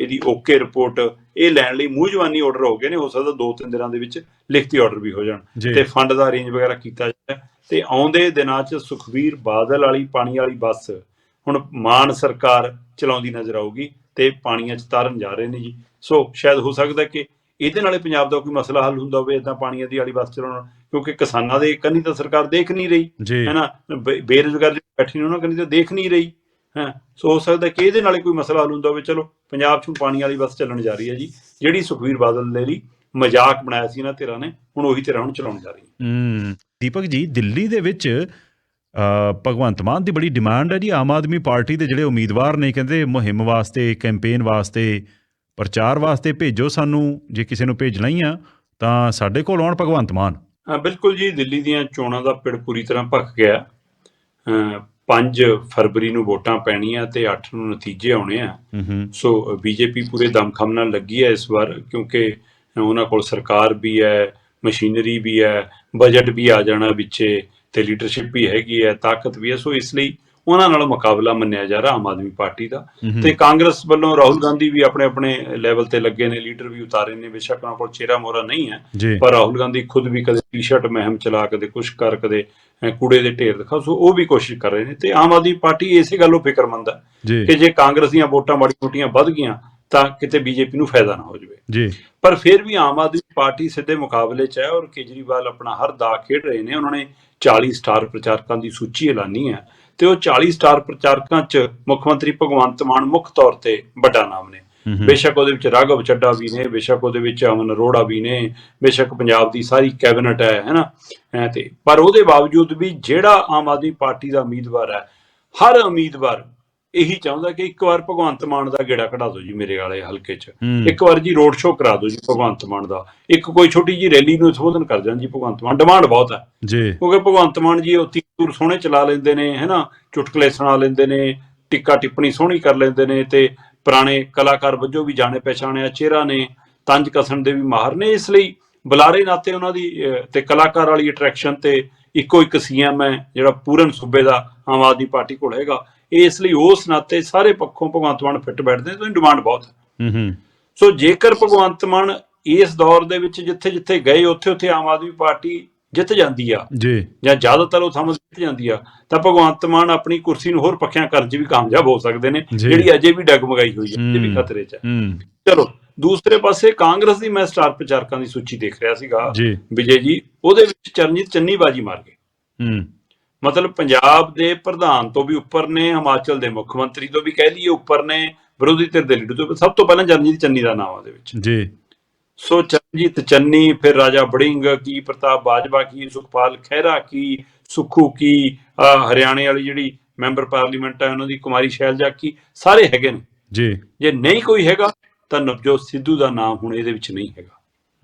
Speaker 2: ਇਹਦੀ ਓਕੇ ਰਿਪੋਰਟ ਇਹ ਲੈਣ ਲਈ ਮੂੰਹ ਜਵਾਨੀ ਆਰਡਰ ਹੋ ਗਏ ਨੇ ਹੋ ਸਕਦਾ ਦੋ ਤਿੰਨ ਦਿਨਾਂ ਦੇ ਵਿੱਚ ਲਿਖਤੀ ਆਰਡਰ ਵੀ ਹੋ ਜਾਣ। ਤੇ ਫੰਡ ਦਾ ਅਰੇਂਜ ਵਗੈਰਾ ਕੀਤਾ ਜਾਏ ਤੇ ਆਉਂਦੇ ਦਿਨਾਂ 'ਚ ਸੁਖਵੀਰ ਬਾਦਲ ਵਾਲੀ ਪਾਣੀ ਵਾਲੀ ਬੱਸ ਹੁਣ ਮਾਨ ਸਰਕਾਰ ਚਲਾਉਂਦੀ ਨਜ਼ਰ ਆਊਗੀ ਤੇ ਪਾਣੀਆਂ 'ਚ ਤਾਰਨ ਜਾ ਰਹੇ ਨੇ ਜੀ। ਸੋ ਸ਼ਾਇਦ ਹੋ ਸਕਦਾ ਕਿ ਇਹਦੇ ਨਾਲੇ ਪੰਜਾਬ ਦਾ ਕੋਈ ਮਸਲਾ ਹੱਲ ਹੁੰਦਾ ਹੋਵੇ ਇਦਾਂ ਪਾਣੀਆਂ ਦੀ ਵਾਲੀ ਬੱਸ ਚਲਾਉਣ ਕਿਉਂਕਿ ਕਿਸਾਨਾਂ ਦੇ ਕੰਨੀ ਤਾਂ ਸਰਕਾਰ ਦੇਖ ਨਹੀਂ ਰਹੀ। ਹੈ ਨਾ? ਬੇਰੁਜ਼ਗਾਰ ਜਿਹੜੇ ਬੈਠੇ ਨੇ ਉਹਨਾਂ ਕੰਨੀ ਤਾਂ ਦੇਖ ਨਹੀਂ ਰਹੀ। ਹੈ? ਸੋ ਹੋ ਸਕਦਾ ਕਿ ਇਹਦੇ ਨਾਲੇ ਕੋਈ ਮਸਲਾ ਹੱਲ ਹੁੰਦਾ ਹੋਵੇ। ਚਲੋ ਪੰਜਾਬ 'ਚ ਪਾਣੀ ਵਾਲੀ ਬੱਸ ਚੱਲਣ ਜਾ ਰਹੀ ਹੈ ਜੀ। ਜਿਹੜੀ ਸੁਖਵੀਰ ਬਾਦਲ ਦੇ ਲਈ ਮਜ਼ਾਕ ਬਣਾਇਆ ਸੀ ਇਹਨਾਂ ਧਿਰਾਂ ਨੇ ਹੁਣ ਉਹੀ ਧਿਰਾਂ ਹੁਣ ਚਲਾਉਣ ਜਾ ਰਹੀ ਹੈ।
Speaker 1: ਹੂੰ ਦੀਪਕ ਜੀ ਦਿੱਲੀ ਦੇ ਵਿੱਚ ਭਗਵੰਤ ਮਾਨ ਦੀ ਬੜੀ ਡਿਮਾਂਡ ਹੈ ਜੀ। ਆਮ ਆਦਮੀ ਪਾਰਟੀ ਦੇ ਜਿਹੜੇ ਉਮੀਦਵਾਰ ਨੇ ਕਹਿੰਦੇ ਮੁਹਿੰਮ ਵਾਸਤੇ ਕੈਂਪੇਨ ਵਾਸਤੇ ਪ੍ਰਚਾਰ ਵਾਸਤੇ ਭੇਜੋ ਸਾਨੂੰ ਜੇ ਕਿਸੇ ਨੂੰ ਭੇਜਣਾ ਹੀ ਆ ਤਾਂ ਸਾਡੇ ਕੋਲ ਆਉਣ ਭਗਵੰਤ ਮਾਨ।
Speaker 2: ਬਿਲਕੁਲ ਜੀ ਦਿੱਲੀ ਦੀਆਂ ਚੋਣਾਂ ਦਾ ਪਿੜ ਪੂਰੀ ਤਰ੍ਹਾਂ ਭਖ ਗਿਆ। 5 ਫਰਵਰੀ ਨੂੰ ਵੋਟਾਂ ਪੈਣੀਆਂ ਤੇ 8 ਨੂੰ ਨਤੀਜੇ ਆਉਣੇ ਆ। ਸੋ ਬੀਜੇਪੀ ਪੂਰੇ ਦਮਖਮ ਨਾਲ ਲੱਗੀ ਹੈ ਇਸ ਵਾਰ ਕਿਉਂਕਿ ਉਹਨਾਂ ਕੋਲ ਸਰਕਾਰ ਵੀ ਹੈ ਮਸ਼ੀਨਰੀ ਵੀ ਹੈ ਬਜਟ ਵੀ ਆ ਜਾਣਾ ਵਿੱਚੇ ਤੇ ਲੀਡਰਸ਼ਿਪ ਵੀ ਹੈਗੀ ਹੈ ਤਾਕਤ ਵੀ ਹੈ। ਸੋ ਇਸ ਲਈ ਉਹਨਾਂ ਨਾਲ ਮੁਕਾਬਲਾ ਮੰਨਿਆ ਜਾ ਰਿਹਾ ਆਮ ਆਦਮੀ ਪਾਰਟੀ ਦਾ। ਤੇ ਕਾਂਗਰਸ ਵੱਲੋਂ ਰਾਹੁਲ ਗਾਂਧੀ ਵੀ ਆਪਣੇ ਆਪਣੇ ਲੈਵਲ ਤੇ ਲੱਗੇ ਨੇ ਲੀਡਰ ਵੀ ਉਤਾਰੇ ਨੇ ਬੇਸ਼ੱਕ ਉਹਨਾਂ ਕੋਲ ਚਿਹਰਾ ਮੋਹਰਾ ਨਹੀਂ ਹੈ ਪਰ ਰਾਹੁਲ ਗਾਂਧੀ ਖੁਦ ਵੀ ਕਦੇ ਟੀ-ਸ਼ਰਟ ਮਹਿਮ ਚਲਾ ਕਦੇ ਕੁਛ ਕਰ ਕਦੇ ਕੂੜੇ ਦੇ ਢੇਰ ਦਿਖਾ ਸੋ ਉਹ ਵੀ ਕੋਸ਼ਿਸ਼ ਕਰ ਰਹੇ ਨੇ। ਤੇ ਆਮ ਆਦਮੀ ਪਾਰਟੀ ਇਸੇ ਗੱਲੋਂ ਫਿਕਰਮੰਦ ਹੈ ਕਿ ਜੇ ਕਾਂਗਰਸ ਦੀਆਂ ਵੋਟਾਂ ਮਾੜੀ ਮੋਟੀਆਂ ਵੱਧ ਗਈਆਂ ਤਾਂ ਕਿਤੇ ਬੀਜੇਪੀ ਨੂੰ ਫਾਇਦਾ ਨਾ ਹੋ ਜਾਵੇ।
Speaker 1: ਜੀ।
Speaker 2: ਪਰ ਫਿਰ ਵੀ ਆਮ ਆਦਮੀ ਪਾਰਟੀ ਸਿੱਧੇ ਮੁਕਾਬਲੇ 'ਚ ਹੈ ਔਰ ਕੇਜਰੀਵਾਲ ਆਪਣਾ ਹਰ ਦਾ ਖੇਡ ਰਹੇ ਨੇ। ਉਹਨਾਂ ਨੇ 40 ਸਟਾਰ ਪ੍ਰਚਾਰਕਾਂ ਦੀ ਸੂਚੀ ਐਲਾਨੀ ਹੈ। ਤੇ ਉਹ 40 ਸਟਾਰ ਪ੍ਰਚਾਰਕਾਂ 'ਚ ਮੁੱਖ ਮੰਤਰੀ ਭਗਵੰਤ ਮਾਨ ਮੁੱਖ ਤੌਰ ਤੇ ਵੱਡਾ ਨਾਮ ਨੇ। ਬੇਸ਼ੱਕ ਉਹਦੇ ਵਿੱਚ ਰਾਘਵ ਚੱਡਾ ਵੀ ਨੇ ਬੇਸ਼ੱਕ ਉਹਦੇ ਵਿੱਚ ਅਮਨ ਅਰੋੜਾ ਵੀ ਨੇ ਬੇਸ਼ੱਕ ਪੰਜਾਬ ਦੀ ਸਾਰੀ ਕੈਬਨਿਟ ਹੈ ਹੈਨਾ ਐ ਤੇ ਪਰ ਉਹਦੇ ਬਾਵਜੂਦ ਵੀ ਜਿਹੜਾ ਆਮ ਆਦਮੀ ਪਾਰਟੀ ਦਾ ਉਮੀਦਵਾਰ ਹੈ ਹਰ ਉਮੀਦਵਾਰ ਇਹੀ ਚਾਹੁੰਦਾ ਕਿ ਇੱਕ ਵਾਰ ਭਗਵੰਤ ਮਾਨ ਦਾ ਗੇੜਾ ਕਢਾ ਦਿਓ ਜੀ ਮੇਰੇ ਵਾਲੇ ਹਲਕੇ 'ਚ। ਇੱਕ ਵਾਰ ਜੀ ਰੋਡ ਸ਼ੋਅ ਕਰਾ ਦਿਓ ਜੀ ਭਗਵੰਤ ਮਾਨ ਦਾ। ਇੱਕ ਕੋਈ ਛੋਟੀ ਜੀ ਰੈਲੀ ਨੂੰ ਸੰਬੋਧਨ ਕਰ ਜਾਣ ਜੀ ਭਗਵੰਤ ਮਾਨ। ਡਿਮਾਂਡ ਬਹੁਤ ਹੈ।
Speaker 1: ਜੀ।
Speaker 2: ਕਿਉਂਕਿ ਭਗਵੰਤ ਮਾਨ ਜੀ ਉਹ ਤੀਰ ਸੋਹਣੇ ਚਲਾ ਲੈਂਦੇ ਨੇ ਹੈਨਾ ਚੁਟਕਲੇ ਸੁਣਾ ਲੈਂਦੇ ਨੇ ਟਿੱਕਾ ਟਿੱਪਣੀ ਸੋਹਣੀ ਕਰ ਲੈਂਦੇ ਨੇ ਤੇ ਪੁਰਾਣੇ ਕਲਾਕਾਰ ਵਜੋਂ ਵੀ ਜਾਣੇ ਪਛਾਣਿਆ ਚਿਹਰਾ ਨੇ ਤੰਜ ਕਸਣ ਦੇ ਵੀ ਮਾਹਰ ਨੇ ਇਸ ਲਈ। ਬੁਲਾਰੇ ਨਾਤੇ ਉਹਨਾਂ ਦੀ ਤੇ ਕਲਾਕਾਰ ਵਾਲੀ ਅਟਰੈਕਸ਼ਨ ਤੇ ਇੱਕੋ ਇੱਕ ਸੀਐਮ ਹੈ ਜਿਹੜਾ ਪੂਰਨ ਸੂਬੇ ਦਾ ਆਮ ਆਦਮੀ ਪਾਰਟੀ ਕੋਲ ਹੈਗਾ। ਇਸ ਲਈ ਉਸ ਨਾਤੇ ਸਾਰੇ ਪੱਖੋਂ ਭਗਵੰਤ ਮਾਨ ਫਿੱਟ ਬੈਠਦੇ ਤੇ ਡਿਮਾਂਡ ਬਹੁਤ ਹੈ।
Speaker 1: ਹੂੰ ਹੂੰ।
Speaker 2: ਸੋ ਜੇਕਰ ਭਗਵੰਤ ਮਾਨ ਇਸ ਦੌਰ ਦੇ ਵਿੱਚ ਜਿੱਥੇ ਜਿੱਥੇ ਗਏ ਉੱਥੇ ਉੱਥੇ ਆਮ ਆਦਮੀ ਪਾਰਟੀ ਜਿੱਤ ਜਾਂਦੀ ਆ।
Speaker 1: ਜੀ।
Speaker 2: ਜਾਂ ਜ਼ਿਆਦਾਤਰ ਉਹ ਥਾਵਾਂ ਜਿੱਤ ਜਾਂਦੀ ਆ। ਤਾਂ ਭਗਵੰਤ ਮਾਨ ਆਪਣੀ ਕੁਰਸੀ ਨੂੰ ਹੋਰ ਪੱਖਿਆਂ ਕਰਨ 'ਚ ਵੀ ਕਾਮਯਾਬ ਹੋ ਸਕਦੇ ਨੇ
Speaker 1: ਜੀ।
Speaker 2: ਜਿਹੜੀ ਅਜੇ ਵੀ ਡਗਮਗਾਈ ਹੋਈ ਹੈ ਵੀ
Speaker 1: ਹੂੰ।
Speaker 2: ਖਤਰੇ 'ਚ ਚਲੋ ਦੂਸਰੇ ਪਾਸੇ ਕਾਂਗਰਸ ਦੀ ਮੈਂ ਸਟਾਰ ਪ੍ਰਚਾਰਕਾਂ ਦੀ ਸੂਚੀ ਦੇਖ ਰਿਹਾ ਸੀਗਾ
Speaker 1: ਜੀ।
Speaker 2: ਵਿਜੇ ਜੀ ਉਹਦੇ ਵਿੱਚ ਚਰਨਜੀਤ ਚੰਨੀ ਬਾਜੀ ਮਾਰ ਗਏ।
Speaker 1: ਹੂੰ।
Speaker 2: ਮਤਲਬ ਪੰਜਾਬ ਦੇ ਪ੍ਰਧਾਨ ਤੋਂ ਵੀ ਉੱਪਰ ਨੇ ਹਿਮਾਚਲ ਦੇ ਮੁੱਖ ਮੰਤਰੀ ਤੋਂ ਵੀ ਕਹਿ ਲਈਏ ਉੱਪਰ ਨੇ ਵਿਰੋਧੀ ਧਿਰ ਦੇ ਲੀਡਰ ਤੋਂ ਸਭ ਤੋਂ ਪਹਿਲਾਂ ਚਰਨਜੀਤ ਚੰਨੀ ਦਾ ਨਾਮ ਉਹਦੇ ਵਿੱਚ।
Speaker 1: ਜੀ।
Speaker 2: ਸੋ ਚਰਨਜੀਤ ਚੰਨੀ ਫਿਰ ਰਾਜਾ ਬੜਿੰਗ ਕੀ ਪ੍ਰਤਾਪ ਬਾਜਵਾ ਕੀ ਸੁਖਪਾਲ ਖਹਿਰਾ ਕੀ ਸੁਖੂ ਕੀ ਹਰਿਆਣੇ ਵਾਲੀ ਜਿਹੜੀ ਮੈਂਬਰ ਪਾਰਲੀਮੈਂਟ ਹੈ ਉਹਨਾਂ ਦੀ ਕੁਮਾਰੀ ਸ਼ੈਲਜਾ ਕੀ ਸਾਰੇ ਹੈਗੇ ਨੇ।
Speaker 1: ਜੀ।
Speaker 2: ਜੇ ਨਹੀਂ ਕੋਈ ਹੈਗਾ ਤਾਂ ਨਵਜੋਤ ਸਿੱਧੂ ਦਾ ਨਾਮ ਹੁਣ ਇਹਦੇ ਵਿੱਚ ਨਹੀਂ ਹੈਗਾ।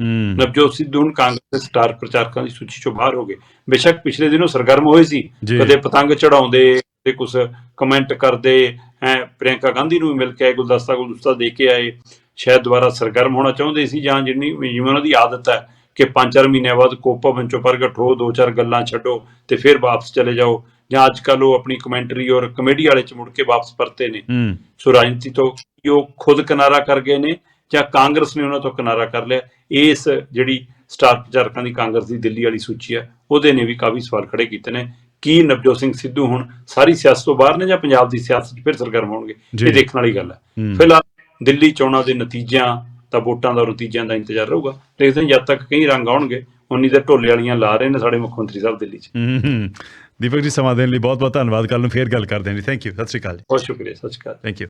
Speaker 1: ਹੂੰ।
Speaker 2: ਨਵਜੋਤ ਸਿੱਧੂ ਹੁਣ ਕਾਂਗਰਸ ਦੇ ਸਟਾਰ ਪ੍ਰਚਾਰਕਾਂ ਦੀ ਸੂਚੀ ਚੋਂ ਬਾਹਰ ਹੋ ਗਏ। ਬੇਸ਼ੱਕ ਪਿਛਲੇ ਦਿਨੋਂ ਸਰਗਰਮ ਹੋਏ ਸੀ। ਕਦੇ ਪਤੰਗ ਚੜਾਉਂਦੇ ਤੇ ਕੁਝ ਕਮੈਂਟ ਕਰਦੇ ਹੈ ਪ੍ਰਿਯੰਕਾ ਗਾਂਧੀ ਨੂੰ ਵੀ ਮਿਲ ਕੇ ਆਏ ਗੁਲਦਸਤਾ ਗੁਲਦਸਤਾ ਦੇ ਕੇ ਆਏ। ਸ਼ਾਇਦ ਦੁਬਾਰਾ ਸਰਗਰਮ ਹੋਣਾ ਚਾਹੁੰਦੇ ਸੀ ਜਾਂ ਜਿੰਨੀ ਜਿਵੇਂ ਉਹਨਾਂ ਦੀ ਆਦਤ ਹੈ ਕਿ ਪੰਜ ਚਾਰ ਮਹੀਨਿਆਂ ਬਾਅਦ ਕੋਪਾ ਬੰਚੋ ਪ੍ਰਗਟ ਹੋ ਦੋ ਚਾਰ ਗੱਲਾਂ ਛੱਡੋ ਤੇ ਫਿਰ ਵਾਪਸ ਚਲੇ ਜਾਓ। ਜਾਂ ਅੱਜ ਕੱਲ ਉਹ ਆਪਣੀ ਕਮੈਂਟਰੀ ਔਰ ਕਮੇਡੀ ਵਾਲੇ ਚ ਮੁੜ ਕੇ ਵਾਪਸ ਪਰਤੇ ਨੇ। ਸੋ ਰਾਜਨੀਤੀ ਤੋਂ ਕੀ ਉਹ ਖੁਦ ਕਿਨਾਰਾ ਕਰ ਗਏ ਨੇ ਜਾਂ ਕਾਂਗਰਸ ਨੇ ਉਹਨਾਂ ਤੋਂ ਕਿਨਾਰਾ ਕਰ ਲਿਆ। ਇਸ ਜਿਹੜੀ ਸਟਾਰ ਪ੍ਰਚਾਰਕਾਂ ਦੀ ਕਾਂਗਰਸ ਦੀ ਦਿੱਲੀ ਵਾਲੀ ਸੂਚੀ ਹੈ ਉਹਦੇ ਨੇ ਵੀ ਕਾਫੀ ਸਵਾਲ ਖੜੇ ਕੀਤੇ ਨੇ। ਕੀ ਨਵਜੋਤ ਸਿੰਘ ਸਿੱਧੂ ਹੁਣ ਸਾਰੀ ਸਿਆਸਤ ਤੋਂ ਬਾਹਰ ਨੇ ਜਾਂ ਪੰਜਾਬ ਦੀ ਸਿਆਸਤ 'ਚ ਫਿਰ ਸਰਗਰਮ ਹੋਣਗੇ। ਇਹ ਦੇਖਣ ਵਾਲੀ ਗੱਲ ਹੈ।
Speaker 1: ਹੂੰ।
Speaker 2: ਫਿਲਹਾਲ ਦਿੱਲੀ ਚੋਣਾਂ ਦੇ ਨਤੀਜਿਆਂ ਤਾਂ ਵੋਟਾਂ ਦਾ ਨਤੀਜਿਆਂ ਦਾ ਇੰਤਜ਼ਾਰ ਰਹੂਗਾ। ਦੇਖਦੇ ਹਾਂ ਜਦ ਤੱਕ ਕਈ ਰੰਗ ਆਉਣਗੇ ਉਨੀ ਦੇ ਢੋਲੇ ਵਾਲੀਆਂ ਲਾ ਰਹੇ ਨੇ ਸਾਡੇ ਮੁੱਖ ਮੰਤਰੀ ਸਾਹਿਬ ਦਿੱਲੀ 'ਚ।
Speaker 1: ਦੀਪਕ ਜੀ ਸਮਾਂ ਦੇਣ ਲਈ ਬਹੁਤ ਬਹੁਤ ਧੰਨਵਾਦ। ਕੱਲ ਨੂੰ ਫੇਰ ਗੱਲ ਕਰਦੇ ਹਾਂ ਜੀ। ਥੈਂਕ ਯੂ ਸਤਿ ਸ਼੍ਰੀ ਅਕਾਲ ਜੀ।
Speaker 2: ਬਹੁਤ ਸ਼ੁਕਰੀਆ। ਸਤਿ ਸ਼੍ਰੀ ਅਕਾਲ।
Speaker 1: Thank you